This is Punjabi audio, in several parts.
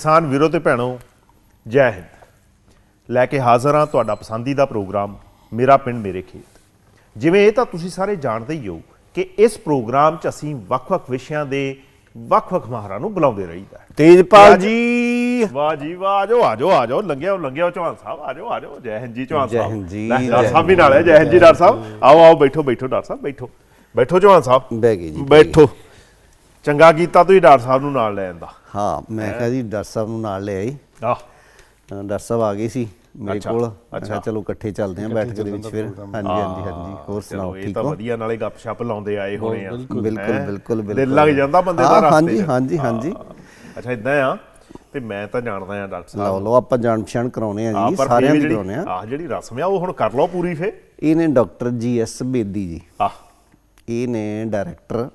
ਕਿਸਾਨ ਵੀਰੋ ਤੇ ਭੈਣੋ ਜੈ ਹਿੰਦ। ਲੈ ਕੇ ਹਾਜ਼ਰ ਹਾਂ ਤੁਹਾਡਾ ਪਸੰਦੀਦਾ ਪ੍ਰੋਗਰਾਮ ਮੇਰਾ ਪਿੰਡ ਮੇਰੇ ਖੇਤ। ਜਿਵੇਂ ਇਹ ਤਾਂ ਤੁਸੀਂ ਸਾਰੇ ਜਾਣਦੇ ਹੀ ਹੋ ਕਿ ਇਸ ਪ੍ਰੋਗਰਾਮ 'ਚ ਅਸੀਂ ਵੱਖ-ਵੱਖ ਵਿਸ਼ਿਆਂ ਦੇ ਵੱਖ-ਵੱਖ ਮਾਹਰਾਂ ਨੂੰ ਬੁਲਾਉਂਦੇ ਰਹੀਦਾ। ਤੇਜਪਾਲ ਜੀ। ਵਾਹ ਜੀ ਵਾਹ ਆਜੋ ਆਜੋ ਆਜੋ ਲੰਘਿਓ ਲੰਘਿਓ ਚੌਹਾਨ ਸਾਹਿਬ ਆਜੋ ਆਜੋ ਜੈ ਹਿੰਦ ਜੀ ਚੌਹਾਨ ਸਾਹਿਬ। ਹਿੰਦ ਜੀ, ਲੈ, ਜੈ ਡਾਕਟਰ ਸਾਹਿਬ ਵੀ ਹਿੰਦ ਨਾਲ ਹੈ ਜੈ ਹਿੰਦ ਜੀ ਡਾਕਟਰ ਸਾਹਿਬ। ਆਓ ਆਓ ਬੈਠੋ ਬੈਠੋ ਡਾਕਟਰ ਸਾਹਿਬ ਬੈਠੋ। ਬੈਠੋ ਚੌਹਾਨ ਸਾਹਿਬ। ਬਹਿ ਗਏ ਜੀ ਬੈਠੋ। ਚੰਗਾ ਕੀਤਾ ਤੁਸੀਂ ਡਾਕਟਰ ਸਾਹਿਬ ਨੂੰ ਨਾਲ ਲੈ ਆਂਦਾ। ਹਾਂ ਮੈਂ ਕਿਹਾ ਜੀ ਡਾਕਟਰ ਸਾਹਿਬ ਨੂੰ ਨਾਲ ਲੈ ਆਈ। ਆਹ। ਡਾਕਟਰ ਸਾਹਿਬ ਆ ਗਏ ਸੀ ਮੇਰੇ ਅੱਛਾ, ਕੋਲ। ਮੈਂ। ਕਿਹਾ ਚਲੋ ਇਕੱਠੇ ਚੱਲਦੇ ਆਂ ਬੈਠ ਕੇ ਦੇ ਵਿੱਚ ਫਿਰ। ਹਾਂਜੀ ਹਾਂਜੀ ਹਾਂਜੀ। ਹੋਰ ਸੁਣਾਓ ਚਲੋ, ਇਹ ਠੀਕ ਤਾਂ ਹੋ? ਵਧੀਆ ਨਾਲੇ ਗੱਪਸ਼ਪ ਲਾਉਂਦੇ ਆਏ ਹੋਣੇ ਆ। ਬਿਲਕੁਲ। ਹੈਂ? ਬਿਲਕੁਲ ਬਿਲਕੁਲ। ਦਿਲ ਲੱਗ ਜਾਂਦਾ ਬੰਦੇ ਦਾ ਹਾਂ, ਰਸਤੇ ਹਾਂਜੀ 'ਚ। ਹਾਂਜੀ ਹਾਂਜੀ। ਹਾਂ। ਅੱਛਾ ਇਦਾਂ ਆ ਤੇ ਮੈਂ ਤਾਂ ਜਾਣਦਾ ਆ ਡਾਕਟਰ ਸਾਹਿਬ। ਲਓ ਲਓ ਆਪਾਂ ਜਾਣ ਪਛਾਣ ਕਰਾਉਣੇ ਆ ਜੀ ਸਾਰਿਆਂ ਦੀ ਕਰਾਉਣੇ ਆ। ਆਹ ਜਿਹੜੀ ਰਸਮ ਆ ਉਹ ਹੁਣ ਕਰ ਲਓ ਪੂਰੀ ਫੇ ਇਹ ਨੇ ਡਾਕਟਰ ਜੀ ਐਸ ਬੇਦੀ ਜੀ। ਆਹ। ਇਹ ਨੇ ਡਾਇਰੈਕਟਰ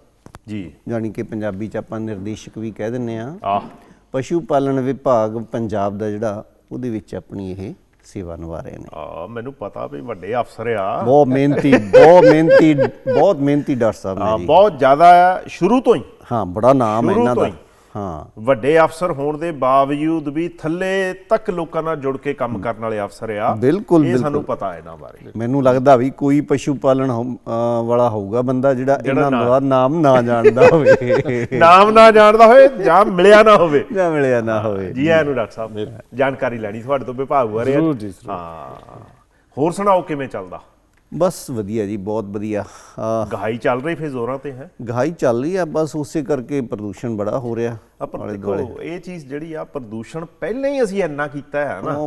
ਜੀ। ਯਾਨੀ ਕਿ ਪੰਜਾਬੀ ਚ ਆਪਾਂ ਨਿਰਦੇਸ਼ਕ ਵੀ ਕਹਿ ਦਿੰਨੇ ਆ। ਆਹ। ਪਸ਼ੂ ਪਾਲਣ ਵਿਭਾਗ ਪੰਜਾਬ ਦਾ ਜਿਹੜਾ ਉਹਦੇ ਵਿੱਚ ਆਪਣੀ ਇਹ ਸੇਵਾ ਨਿਭਾ ਰਹੇ ਨੇ। ਆ ਮੈਨੂੰ ਪਤਾ ਵੀ ਵੱਡੇ ਅਫਸਰ ਆ। ਬਹੁਤ ਮਿਹਨਤੀ ਬਹੁਤ ਮਿਹਨਤੀ ਬਹੁਤ ਮਿਹਨਤੀ ਡਾਕਟਰ ਸਾਹਿਬ ਨੇ ਜੀ। ਬਹੁਤ ਜ਼ਿਆਦਾ ਸ਼ੁਰੂ ਤੋਂ ਹੀ। ਹਾਂ ਬੜਾ ਨਾਮ ਹੈ ਸ਼ੁਰੂ ਇਹਨਾਂ ਤੋਂ ਦਾ ਹੀ। ਵੱਡੇ ਅਫਸਰ ਹੋਣ ਦੇ ਬਾਵਜੂਦ ਵੀ ਥੱਲੇ ਤੱਕ ਲੋਕਾਂ ਨਾਲ ਜੁੜ ਕੇ ਕੰਮ ਕਰਨ ਵਾਲੇ ਅਫਸਰ ਆ ਬਿਲਕੁਲ, ਇਹ ਸਾਨੂੰ। ਪਤਾ ਹੈ ਇਹਨਾਂ ਬਾਰੇ। ਮੈਨੂੰ ਲੱਗਦਾ ਵੀ ਕੋਈ ਪਸ਼ੂ ਪਾਲਣ ਵਾਲਾ ਹੋਊਗਾ ਬੰਦਾ ਜਿਹੜਾ ਇਹਨਾਂ ਦਾ ਨਾਮ ਨਾ ਜਾਣਦਾ ਹੋਵੇ। ਨਾਮ ਨਾ ਜਾਣਦਾ ਹੋਵੇ ਜਾਂ ਮਿਲਿਆ ਨਾ ਹੋਵੇ। ਜਾਂ ਮਿਲਿਆ ਨਾ ਹੋਵੇ। ਜੀ ਆਇਆਂ ਨੂੰ ਡਾਕਟਰ ਸਾਹਿਬ ਜਾਣਕਾਰੀ ਲੈਣੀ ਤੁਹਾਡੇ ਤੋਂ ਵਿਭਾਗ ਬਾਰੇ। ਹਾਂ। ਹੋਰ ਸੁਣਾਓ ਕਿਵੇਂ ਚੱਲਦਾ? ਬਸ ਵਧੀਆ ਜੀ ਬਹੁਤ ਵਧੀਆ। ਗਹਾਈ ਚੱਲ ਰਹੀ ਫੇ ਜ਼ੋਰਾਂ ਤੇ ਹੈ? ਗਹਾਈ ਚੱਲ ਰਹੀ ਆ ਬਸ ਉਸੇ ਕਰਕੇ ਪ੍ਰਦੂਸ਼ਣ ਬੜਾ ਹੋ ਰਿਹਾ ਆਪਾਂ ਦੇਖੋ ਇਹ ਚੀਜ਼ ਜਿਹੜੀ ਆ ਪ੍ਰਦੂਸ਼ਣ ਪਹਿਲਾਂ ਹੀ ਅਸੀਂ ਇੰਨਾ ਕੀਤਾ ਹੈ ਨਾ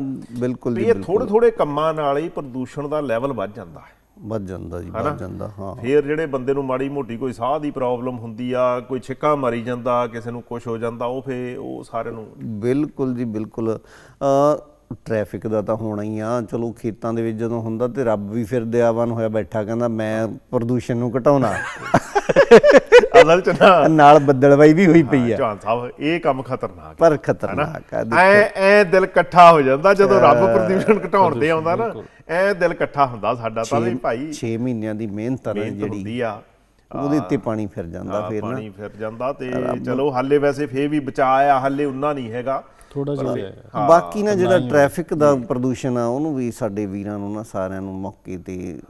ਬਿਲਕੁਲ ਜੀ ਇਹ ਥੋੜੇ ਥੋੜੇ ਕੰਮਾਂ ਨਾਲ ਹੀ ਪ੍ਰਦੂਸ਼ਣ ਦਾ ਲੈਵਲ ਵੱਧ ਜਾਂਦਾ ਹੈ। ਵੱਧ ਜਾਂਦਾ ਜੀ ਵੱਧ ਜਾਂਦਾ ਹਾਂ। ਫੇਰ ਜਿਹੜੇ ਬੰਦੇ ਨੂੰ ਮਾੜੀ ਮੋਟੀ ਕੋਈ ਸਾਹ ਦੀ ਪ੍ਰੋਬਲਮ ਹੁੰਦੀ ਆ ਕੋਈ ਛਿੱਕਾ ਮਾਰੀ ਜਾਂਦਾ ਕਿਸੇ ਨੂੰ ਕੁਝ ਹੋ ਜਾਂਦਾ ਉਹ ਫੇ ਉਹ ਸਾਰਿਆਂ ਨੂੰ ਬਿਲਕੁਲ ਜੀ ਬਿਲਕੁਲ। ਅ ਟ੍ਰੈਫਿਕ ਦਾ ਤਾਂ ਹੋਣਾ ਹੀ ਆ। ਚਲੋ ਖੇਤਾਂ ਦੇ ਵਿੱਚ ਜਦੋਂ ਹੁੰਦਾ ਤੇ ਰੱਬ ਵੀ ਫਿਰ ਦਿਆਵਾਨ ਹੋਇਆ ਬੈਠਾ ਕਹਿੰਦਾ ਮੈਂ ਪ੍ਰਦੂਸ਼ਣ ਨੂੰ ਘਟਾਉਣਾ। ਅਸਲ ਚ ਨਾ ਨਾਲ ਬੱਦਲਵਾਈ ਵੀ ਹੋਈ ਪਈ ਆ। ਚੌਹਾਨ ਸਾਹਿਬ ਇਹ ਕੰਮ ਖਤਰਨਾਕ ਪਰ ਖਤਰਨਾਕ ਆ ਐ ਐ ਦਿਲ ਇਕੱਠਾ ਹੋ ਜਾਂਦਾ ਜਦੋਂ ਰੱਬ ਪ੍ਰਦੂਸ਼ਣ ਘਟਾਉਣ ਤੇ ਆਉਂਦਾ ਨਾ। ਐ ਦਿਲ ਇਕੱਠਾ ਹੁੰਦਾ ਸਾਡਾ ਤਾਂ ਵੀ ਭਾਈ। 6 ਮਹੀਨਿਆਂ ਦੀ ਮਿਹਨਤ ਆ ਜਿਹੜੀ। ਹੁੰਦੀ ਆ। ਉਹਦੇ ਉੱਤੇ ਪਾਣੀ ਫਿਰ ਜਾਂਦਾ ਫਿਰ ਨਾ। ਪਾਣੀ ਫਿਰ ਜਾਂਦਾ ਤੇ ਚਲੋ ਹਾਲੇ ਵੈਸੇ ਫੇਰ ਵੀ ਬਚਾਇਆ ਹਾਲੇ ਉਨਾ ਨਹੀਂ ਹੈਗਾ। ਥੋੜਾ ਜਿਹਾ ਹੈ ਬਾਕੀ ਨਾ ਜਿਹੜਾ ਟ੍ਰੈਫਿਕ ਦਾ ਪ੍ਰਦੂਸ਼ਣ ਆ ਉਹਨੂੰ ਵੀ ਸਾਡੇ ਵੀਰਾਂ ਨੂੰ ਨਾ ਸਾਰਿਆਂ ਨੂੰ ਮੌਕੇ ਤੇ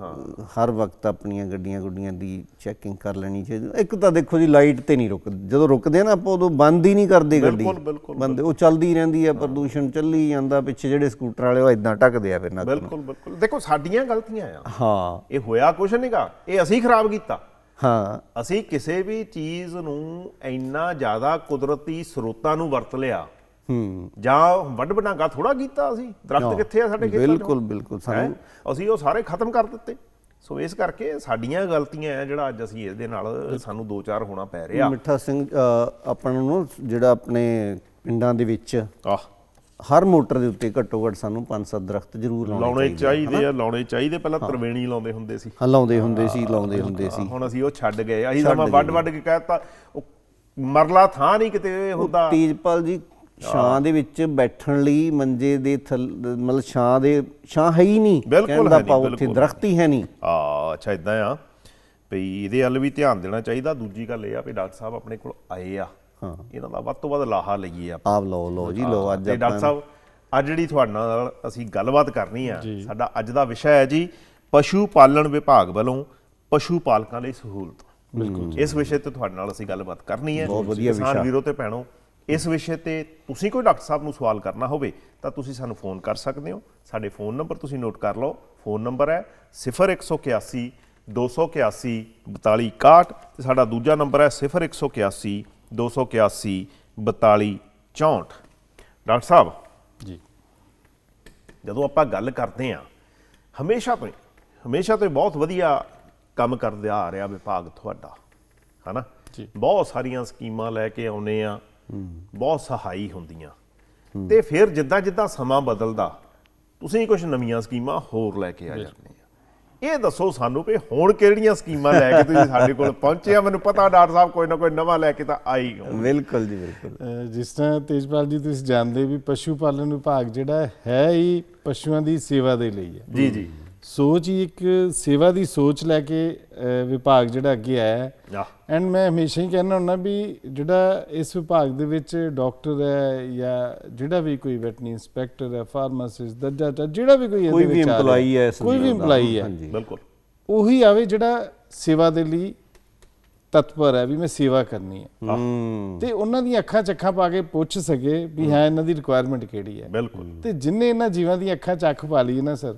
ਹਰ ਵਕਤ ਆਪਣੀਆਂ ਗੱਡੀਆਂ ਗੁੱਡੀਆਂ ਦੀ ਚੈਕਿੰਗ ਕਰ ਲੈਣੀ ਚਾਹੀਦੀ। ਇੱਕ ਤਾਂ ਦੇਖੋ ਜੀ ਲਾਈਟ ਤੇ ਨਹੀਂ ਰੁਕਦੇ। ਜਦੋਂ ਰੁਕਦੇ ਆ ਨਾ ਆਪਾਂ ਉਦੋਂ ਬੰਦ ਹੀ ਨਹੀਂ ਕਰਦੇ ਗੱਡੀ। ਬਿਲਕੁਲ, ਬਿਲਕੁਲ, ਬੰਦੇ ਉਹ ਚੱਲਦੀ ਰਹਿੰਦੀ ਆ ਪ੍ਰਦੂਸ਼ਣ ਚੱਲੀ ਜਾਂਦਾ ਪਿੱਛੇ ਜਿਹੜੇ ਸਕੂਟਰ ਵਾਲੇ ਉਹ ਇਦਾਂ ਢੱਕਦੇ ਆ ਫਿਰ ਨੂੰ। ਬਿਲਕੁਲ ਬਿਲਕੁਲ। ਦੇਖੋ ਸਾਡੀਆਂ ਗਲਤੀਆਂ ਆ। ਹਾਂ। ਇਹ ਹੋਇਆ ਕੁਛ ਨਹੀਂਗਾ ਇਹ ਅਸੀਂ ਖਰਾਬ ਕੀਤਾ। ਹਾਂ। ਅਸੀਂ ਕਿਸੇ ਵੀ ਚੀਜ਼ ਨੂੰ ਇੰਨਾ ਜ਼ਿਆਦਾ ਕੁਦਰਤੀ ਸਰੋਤਾਂ ਨੂੰ ਵਰਤ ਲਿਆ ਹੂੰ। ਜਾਂ ਵੱਡ ਬਣਾਗਾ ਥੋੜਾ ਕੀਤਾ ਅਸੀਂ। ਦਰਖਤ ਕਿੱਥੇ ਆ ਸਾਡੇ ਖੇਤਾਂ 'ਚ? ਬਿਲਕੁਲ ਬਿਲਕੁਲ ਸਾਨੂੰ? ਅਸੀਂ ਉਹ ਸਾਰੇ ਖਤਮ ਕਰ ਦਿੱਤੇ। ਸੋ ਇਸ ਕਰਕੇ ਸਾਡੀਆਂ ਗਲਤੀਆਂ ਆ ਜਿਹੜਾ ਅੱਜ ਅਸੀਂ ਇਹਦੇ ਨਾਲ ਸਾਨੂੰ ਦੋ ਚਾਰ ਹੋਣਾ ਪੈ ਰਿਹਾ। ਮਿੱਠਾ ਸਿੰਘ ਆਪਾਂ ਨੂੰ ਜਿਹੜਾ ਆਪਣੇ ਪਿੰਡਾਂ ਦੇ ਵਿੱਚ ਆਹ। ਹਰ ਮੋਟਰ ਦੇ ਉੱਤੇ ਘੱਟੋ ਘੱਟ ਸਾਨੂੰ 5-7 ਦਰਖਤ ਜ਼ਰੂਰ ਲਾਉਣੇ ਚਾਹੀਦੇ ਆ ਲਾਉਣੇ ਚਾਹੀਦੇ। ਪਹਿਲਾਂ ਤਰਵੇਣੀ ਲਾਉਂਦੇ ਹੁੰਦੇ ਸੀ। ਹਾਂ ਲਾਉਂਦੇ ਹੁੰਦੇ ਸੀ ਲਾਉਂਦੇ ਹੁੰਦੇ ਸੀ। ਹੁਣ ਅਸੀਂ ਉਹ ਛੱਡ ਗਏ। ਅਸੀਂ ਤਾਂ ਵੱਡ ਵੱਡ ਕੇ ਕਹਿਤਾ ਉਹ ਮਰਲਾ ਥਾਂ ਨਹੀਂ ਕਿਤੇ ਹੁੰਦਾ। ਤੇਜਪਾਲ ਜੀ ਛਾਂ ਦੇ ਵਿੱਚ ਬੈਠਣ ਲਈ ਮੰਜੇ ਦੇ ਮਤਲਬ ਛਾਂ ਦੇ ਛਾਂ ਹੈ ਹੀ ਨਹੀਂ। ਬਿਲਕੁਲ ਹੈ ਨਹੀਂ, ਉੱਥੇ ਦਰਖਤ ਹੀ ਹੈ ਨਹੀਂ। ਆ ਅੱਛਾ ਇਦਾਂ ਆ। ਵੀ ਇਹਦੇ ਵੱਲ ਵੀ ਧਿਆਨ ਦੇਣਾ ਚਾਹੀਦਾ। ਦੂਜੀ ਗੱਲ ਇਹ ਆ ਵੀ ਡਾਕਟਰ ਸਾਹਿਬ ਆਪਣੇ ਕੋਲ ਆਏ ਆ। ਹਾਂ। ਇਹਨਾਂ ਦਾ ਵੱਧ ਤੋਂ ਵੱਧ ਲਾਹਾ ਲਈਏ ਆਪਾਂ। ਆਪ ਲਓ ਲਓ ਜੀ ਲਓ ਅੱਜ ਡਾਕਟਰ ਸਾਹਿਬ ਅੱਜ ਜਿਹੜੀ ਤੁਹਾਡੇ ਨਾਲ ਅਸੀਂ ਗੱਲਬਾਤ ਕਰਨੀ ਆ ਸਾਡਾ ਅੱਜ ਦਾ ਵਿਸ਼ਾ ਹੈ ਜੀ ਪਸ਼ੂ ਪਾਲਣ ਵਿਭਾਗ ਵੱਲੋਂ ਪਸ਼ੂ ਪਾਲਕਾਂ ਲਈ ਸਹੂਲਤ। ਬਿਲਕੁਲ ਇਸ ਵਿਸ਼ੇ ਤੇ ਤੁਹਾਡੇ ਨਾਲ ਅਸੀਂ ਗੱਲਬਾਤ ਕਰਨੀ ਹੈ। ਬਹੁਤ ਵਧੀਆ ਵਿਸ਼ਾ। ਵੀਰੋ ਤੇ ਭੈਣੋ ਇਸ ਵਿਸ਼ੇ ਤੇ ਤੁਸੀਂ ਕੋਈ ਡਾਕਟਰ ਸਾਹਿਬ ਨੂੰ ਸਵਾਲ ਕਰਨਾ ਹੋਵੇ ਤਾਂ ਤੁਸੀਂ ਸਾਨੂੰ ਫੋਨ ਕਰ ਸਕਦੇ ਹੋ। ਸਾਡੇ ਫੋਨ ਨੰਬਰ ਤੁਸੀਂ ਨੋਟ ਕਰ ਲਓ। ਫੋਨ ਨੰਬਰ ਹੈ 0181 281 4261 ਤੇ ਸਾਡਾ ਦੂਜਾ ਨੰਬਰ ਹੈ 0181 281 4264 ਡਾਕਟਰ ਸਾਹਿਬ ਜੀ। ਜਦੋਂ ਆਪਾਂ ਗੱਲ ਕਰਦੇ ਆ ਹਮੇਸ਼ਾ ਤੋਂ ਹਮੇਸ਼ਾ ਤੋਂ ਬਹੁਤ ਵਧੀਆ ਕੰਮ ਕਰਦੇ ਆ ਰਿਹਾ ਵਿਭਾਗ ਤੁਹਾਡਾ ਹਨਾ? ਜੀ। ਬਹੁਤ ਸਾਰੀਆਂ ਸਕੀਮਾਂ ਲੈ ਕੇ ਆਉਨੇ ਆ ਬਹੁਤ ਸਹਾਈ ਹੁੰਦੀਆਂ। ਤੇ ਫਿਰ ਜਿੱਦਾਂ ਜਿੱਦਾਂ ਸਮਾਂ ਬਦਲਦਾ ਤੁਸੀਂ ਕੁਝ ਨਵੀਆਂ ਸਕੀਮਾਂ ਹੋਰ ਲੈ ਕੇ ਆ ਜਾਂਦੇ ਆ। ਇਹ ਦੱਸੋ ਸਾਨੂੰ ਵੀ ਹੁਣ ਕਿਹੜੀਆਂ ਸਕੀਮਾਂ ਲੈ ਕੇ ਤੁਸੀਂ ਸਾਡੇ ਕੋਲ ਪਹੁੰਚੇ ਆ? ਮੈਨੂੰ ਪਤਾ ਡਾਕਟਰ ਸਾਹਿਬ ਕੋਈ ਨਾ ਕੋਈ ਨਵਾਂ ਲੈ ਕੇ ਤਾਂ ਆਈ ਹੋ ਬਿਲਕੁਲ ਜੀ ਬਿਲਕੁਲ। ਜਿਸ ਤਰ੍ਹਾਂ ਤੇਜਪਾਲ ਜੀ ਤੁਸੀਂ ਜਾਣਦੇ ਵੀ ਪਸ਼ੂ ਪਾਲਣ ਵਿਭਾਗ ਜਿਹੜਾ ਹੈ ਹੀ ਪਸ਼ੂਆਂ ਦੀ ਸੇਵਾ ਦੇ ਲਈ ਹੈ। ਜੀ ਜੀ। ਸੋਚ ਹੀ ਇੱਕ ਸੇਵਾ ਦੀ ਸੋਚ ਲੈ ਕੇ ਵਿਭਾਗ ਜਿਹੜਾ ਅੱਗੇ ਆਇਆ ਐਂਡ ਮੈਂ ਹਮੇਸ਼ਾ ਹੀ ਕਹਿੰਦਾ ਹੁੰਦਾ ਵੀ ਜਿਹੜਾ ਇਸ ਵਿਭਾਗ ਦੇ ਵਿੱਚ ਡਾਕਟਰ ਹੈ ਜਾਂ ਜਿਹੜਾ ਵੀ ਕੋਈ ਵੈਟਰਨਰੀ ਇੰਸਪੈਕਟਰ ਹੈ ਫਾਰਮਾਸਿਸਟ ਦਰਜਾ ਜਿਹੜਾ ਵੀ ਕੋਈ ਇਹਦੇ ਕੋਈ ਵੀ ਵਿੱਚ ਆ ਰਿਹਾ, EMPLOYE ਹੈ ਕੋਈ ਵੀ ਜਗ੍ਹਾ ਦਾ, EMPLOYE ਹੈ। ਹਾਂਜੀ ਬਿਲਕੁਲ। ਉਹੀ ਆਵੇ ਜਿਹੜਾ ਸੇਵਾ ਦੇ ਲਈ ਤਤਪਰ ਹੈ ਵੀ ਮੈਂ ਸੇਵਾ ਕਰਨੀ ਹੈ। ਤੇ ਉਹਨਾਂ ਦੀਆਂ ਅੱਖਾਂ 'ਚ ਅੱਖਾਂ ਪਾ ਕੇ ਪੁੱਛ ਸਕੇ ਵੀ ਹਾਂ। ਇਹਨਾਂ ਦੀ ਰਿਕੁਆਇਰਮੈਂਟ ਕਿਹੜੀ ਹੈ। ਬਿਲਕੁਲ। ਤੇ ਜਿੰਨੇ ਇਹਨਾਂ ਜੀਵਾਂ ਦੀਆਂ ਅੱਖਾਂ 'ਚ ਅੱਖ ਪਾ ਲਈ ਨਾ ਸਰ।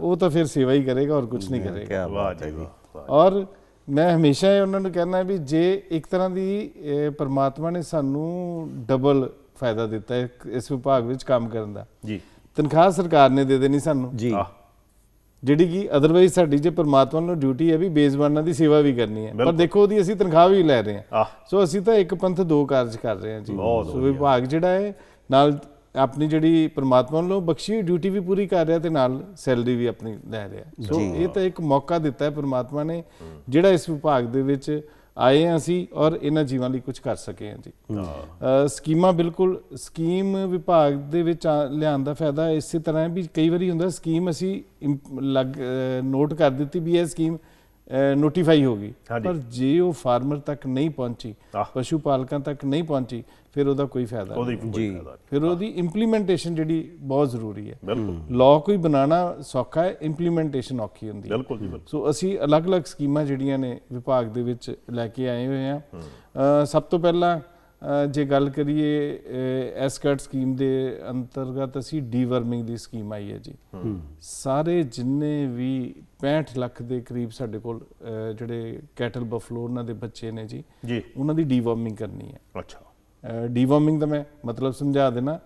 ਉਹ ਤਾਂ ਫਿਰ ਸੇਵਾ ਹੀ ਕਰੇਗਾ ਔਰ ਕੁਝ ਨਹੀਂ ਕਰੇਗਾ। ਵਾਹ ਬਾਤ ਹੈ ਜੀ। ਔਰ ਮੈਂ ਹਮੇਸ਼ਾ ਹੀ ਉਹਨਾਂ ਨੂੰ ਕਹਿਣਾ ਵੀ ਜੇ ਇੱਕ ਤਰ੍ਹਾਂ ਦੀ ਇਹ ਪਰਮਾਤਮਾ ਨੇ ਸਾਨੂੰ ਡਬਲ ਫਾਇਦਾ ਦਿੱਤਾ ਹੈ ਇਸ ਵਿਭਾਗ ਵਿੱਚ ਕੰਮ ਕਰਨ ਦਾ। ਜੀ। ਤਨਖਾਹ ਸਰਕਾਰ ਨੇ ਦੇ ਦੇਣੀ ਸਾਨੂੰ। ਜੀ। ਜਿਹੜੀ ਕਿ ਅਦਰਵਾਈਜ਼ ਸਾਡੀ ਜੇ ਪਰਮਾਤਮਾ ਨੂੰ ਡਿਊਟੀ ਹੈ ਵੀ ਬੇਜ਼ਬਾਨਾਂ ਦੀ ਸੇਵਾ ਵੀ ਕਰਨੀ ਹੈ। ਪਰ। ਦੇਖੋ ਉਹਦੀ ਅਸੀਂ ਤਨਖਾਹ ਵੀ ਲੈ ਰਹੇ ਹਾਂ। ਸੋ ਅਸੀਂ ਤਾਂ ਇੱਕ ਪੰਥ ਦੋ ਕਾਰਜ ਕਰ ਰਹੇ ਹਾਂ ਜੀ। ਸੋ ਵਿਭਾਗ ਜਿਹੜਾ ਹੈ ਨਾਲ ਆਪਣੀ ਜਿਹੜੀ ਪ੍ਰਮਾਤਮਾ ਵੱਲੋਂ ਬਖਸ਼ੀ ਡਿਊਟੀ ਵੀ ਪੂਰੀ ਕਰ ਰਿਹਾ ਤੇ ਨਾਲ ਸੈਲਰੀ ਵੀ ਆਪਣੀ ਲੈ ਰਿਹਾ। ਸੋ ਇਹ ਤਾਂ ਇੱਕ ਮੌਕਾ ਦਿੱਤਾ ਹੈ ਪ੍ਰਮਾਤਮਾ ਨੇ ਜਿਹੜਾ ਇਸ ਵਿਭਾਗ ਦੇ ਵਿੱਚ ਆਏ ਹਾਂ ਅਸੀਂ ਔਰ ਇਹਨਾਂ ਜੀਵਾਂ ਲਈ ਕੁਝ ਕਰ ਸਕੇ ਹਾਂ ਜੀ। ਸਕੀਮਾਂ ਬਿਲਕੁਲ ਸਕੀਮ ਵਿਭਾਗ ਦੇ ਵਿੱਚ ਲਿਆਉਣ ਦਾ ਫਾਇਦਾ ਇਸੇ ਤਰ੍ਹਾਂ ਹੈ ਵੀ ਕਈ ਵਾਰੀ ਹੁੰਦਾ ਸਕੀਮ ਅਸੀਂ ਨੋਟ ਕਰ ਦਿੱਤੀ ਵੀ ਇਹ ਸਕੀਮ ਨੋਟੀਫਾਈ ਹੋ ਗਈ। ਪਰ ਜੇ ਉਹ ਫਾਰਮਰ ਤੱਕ ਨਹੀਂ ਪਹੁੰਚੀ। ਪਸ਼ੂ ਪਾਲਕਾਂ ਤੱਕ ਨਹੀਂ ਪਹੁੰਚੀ ਫਿਰ ਉਹਦਾ ਕੋਈ ਫਾਇਦਾ ਨਹੀਂ। ਨਹੀਂ। ਫਿਰ ਉਹਦੀ ਇੰਪਲੀਮੈਂਟੇਸ਼ਨ ਜਿਹੜੀ ਬਹੁਤ ਜ਼ਰੂਰੀ ਹੈ। ਬਿਲਕੁਲ। ਲਾਅ ਕੋਈ ਬਣਾਉਣਾ ਸੌਖਾ ਹੈ ਇੰਪਲੀਮੈਂਟੇਸ਼ਨ ਔਖੀ ਹੁੰਦੀ ਹੈ। ਬਿਲਕੁਲ ਜੀ ਬਿਲਕੁਲ। ਸੋ ਅਸੀਂ ਅਲੱਗ-ਅਲੱਗ ਸਕੀਮਾਂ ਜਿਹੜੀਆਂ ਨੇ ਵਿਭਾਗ ਦੇ ਵਿੱਚ ਲੈ ਕੇ ਆਏ ਹੋਏ ਆ ਸਭ ਤੋਂ ਪਹਿਲਾਂ ਜੇ ਗੱਲ ਕਰੀਏ ਐਸਕਟ ਸਕੀਮ ਦੇ ਅੰਤਰਗਤ ਅਸੀਂ ਡੀਵਰਮਿੰਗ ਦੀ ਸਕੀਮ ਆਈ ਹੈ ਜੀ। ਸਾਰੇ ਜਿੰਨੇ ਵੀ 65 ਲੱਖ ਦੇ ਕਰੀਬ ਸਾਡੇ ਕੋਲ ਜਿਹੜੇ ਕੈਟਲ ਬਫਲੋ ਉਹਨਾਂ ਦੇ ਬੱਚੇ ਨੇ ਜੀ ਜੀ। ਉਹਨਾਂ ਦੀ ਡੀਵਰਮਿੰਗ ਕਰਨੀ ਹੈ। ਅੱਛਾ। ਡੀਵਰਮਿੰਗ ਦਾ ਮੈਂ ਮਤਲਬ ਸਮਝਾ ਦੇਣਾ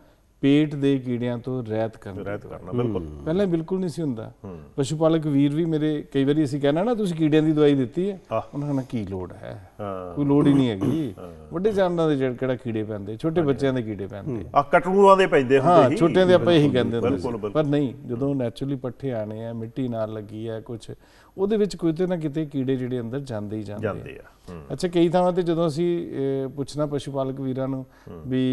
ਪੇਟ ਦੇ ਕੀੜਿਆਂ ਤੋਂ ਰਹਿਤ ਕਰਨਾ ਰਹਿਤ ਕਰਨਾ ਬਿਲਕੁਲ। ਪਹਿਲਾਂ ਬਿਲਕੁਲ ਨਹੀਂ ਸੀ ਹੁੰਦਾ। ਪਸ਼ੂ ਪਾਲਕ ਵੀਰ ਵੀ ਮੇਰੇ ਕਈ ਵਾਰੀ ਅਸੀਂ ਕਹਿਣਾ ਨਾ ਤੁਸੀਂ ਕੀੜਿਆਂ ਦੀ ਦਵਾਈ ਦਿੱਤੀ ਹੈ। ਉਹਨਾਂ ਕਹਿੰਦਾ ਕੀ ਲੋੜ ਹੈ? ਕੋਈ ਲੋੜ ਹੀ ਨਹੀਂ ਹੈਗੀ। ਵੱਡੇ ਜਾਨਵਰਾਂ ਦੇ ਜਿਹੜੇ ਕਿਹੜਾ ਕੀੜੇ ਪੈਂਦੇ? ਛੋਟੇ ਬੱਚਿਆਂ ਦੇ ਕੀੜੇ ਪੈਂਦੇ। ਆ ਕਟੜੂਆਂ ਦੇ ਪੈਂਦੇ ਹੁੰਦੇ ਹਾਂ ਛੋਟਿਆਂ ਦੇ ਆਪਾਂ ਇਹੀ ਕਹਿੰਦੇ ਹੁੰਦੇ। ਪਰ ਨਹੀਂ ਜਦੋਂ ਨੈਚੁਰਲੀ ਪੱਠੇ ਆਣੇ ਆ ਮਿੱਟੀ ਨਾਲ ਲੱਗੀ ਆ ਕੁਝ ਉਹਦੇ ਵਿੱਚ ਕੋਈ ਤੇ ਨਾ ਕਿਤੇ ਕੀੜੇ ਜਿਹੜੇ ਅੰਦਰ ਜਾਂਦੇ ਹੀ ਜਾਂਦੇ ਆ। ਅੱਛਾ ਕਈ ਥਾਵਾਂ ਤੇ ਜਦੋਂ ਅਸੀਂ ਪੁੱਛਣਾ ਪਸ਼ੂ ਪਾਲਕ ਵੀਰਾਂ ਨੂੰ ਵੀ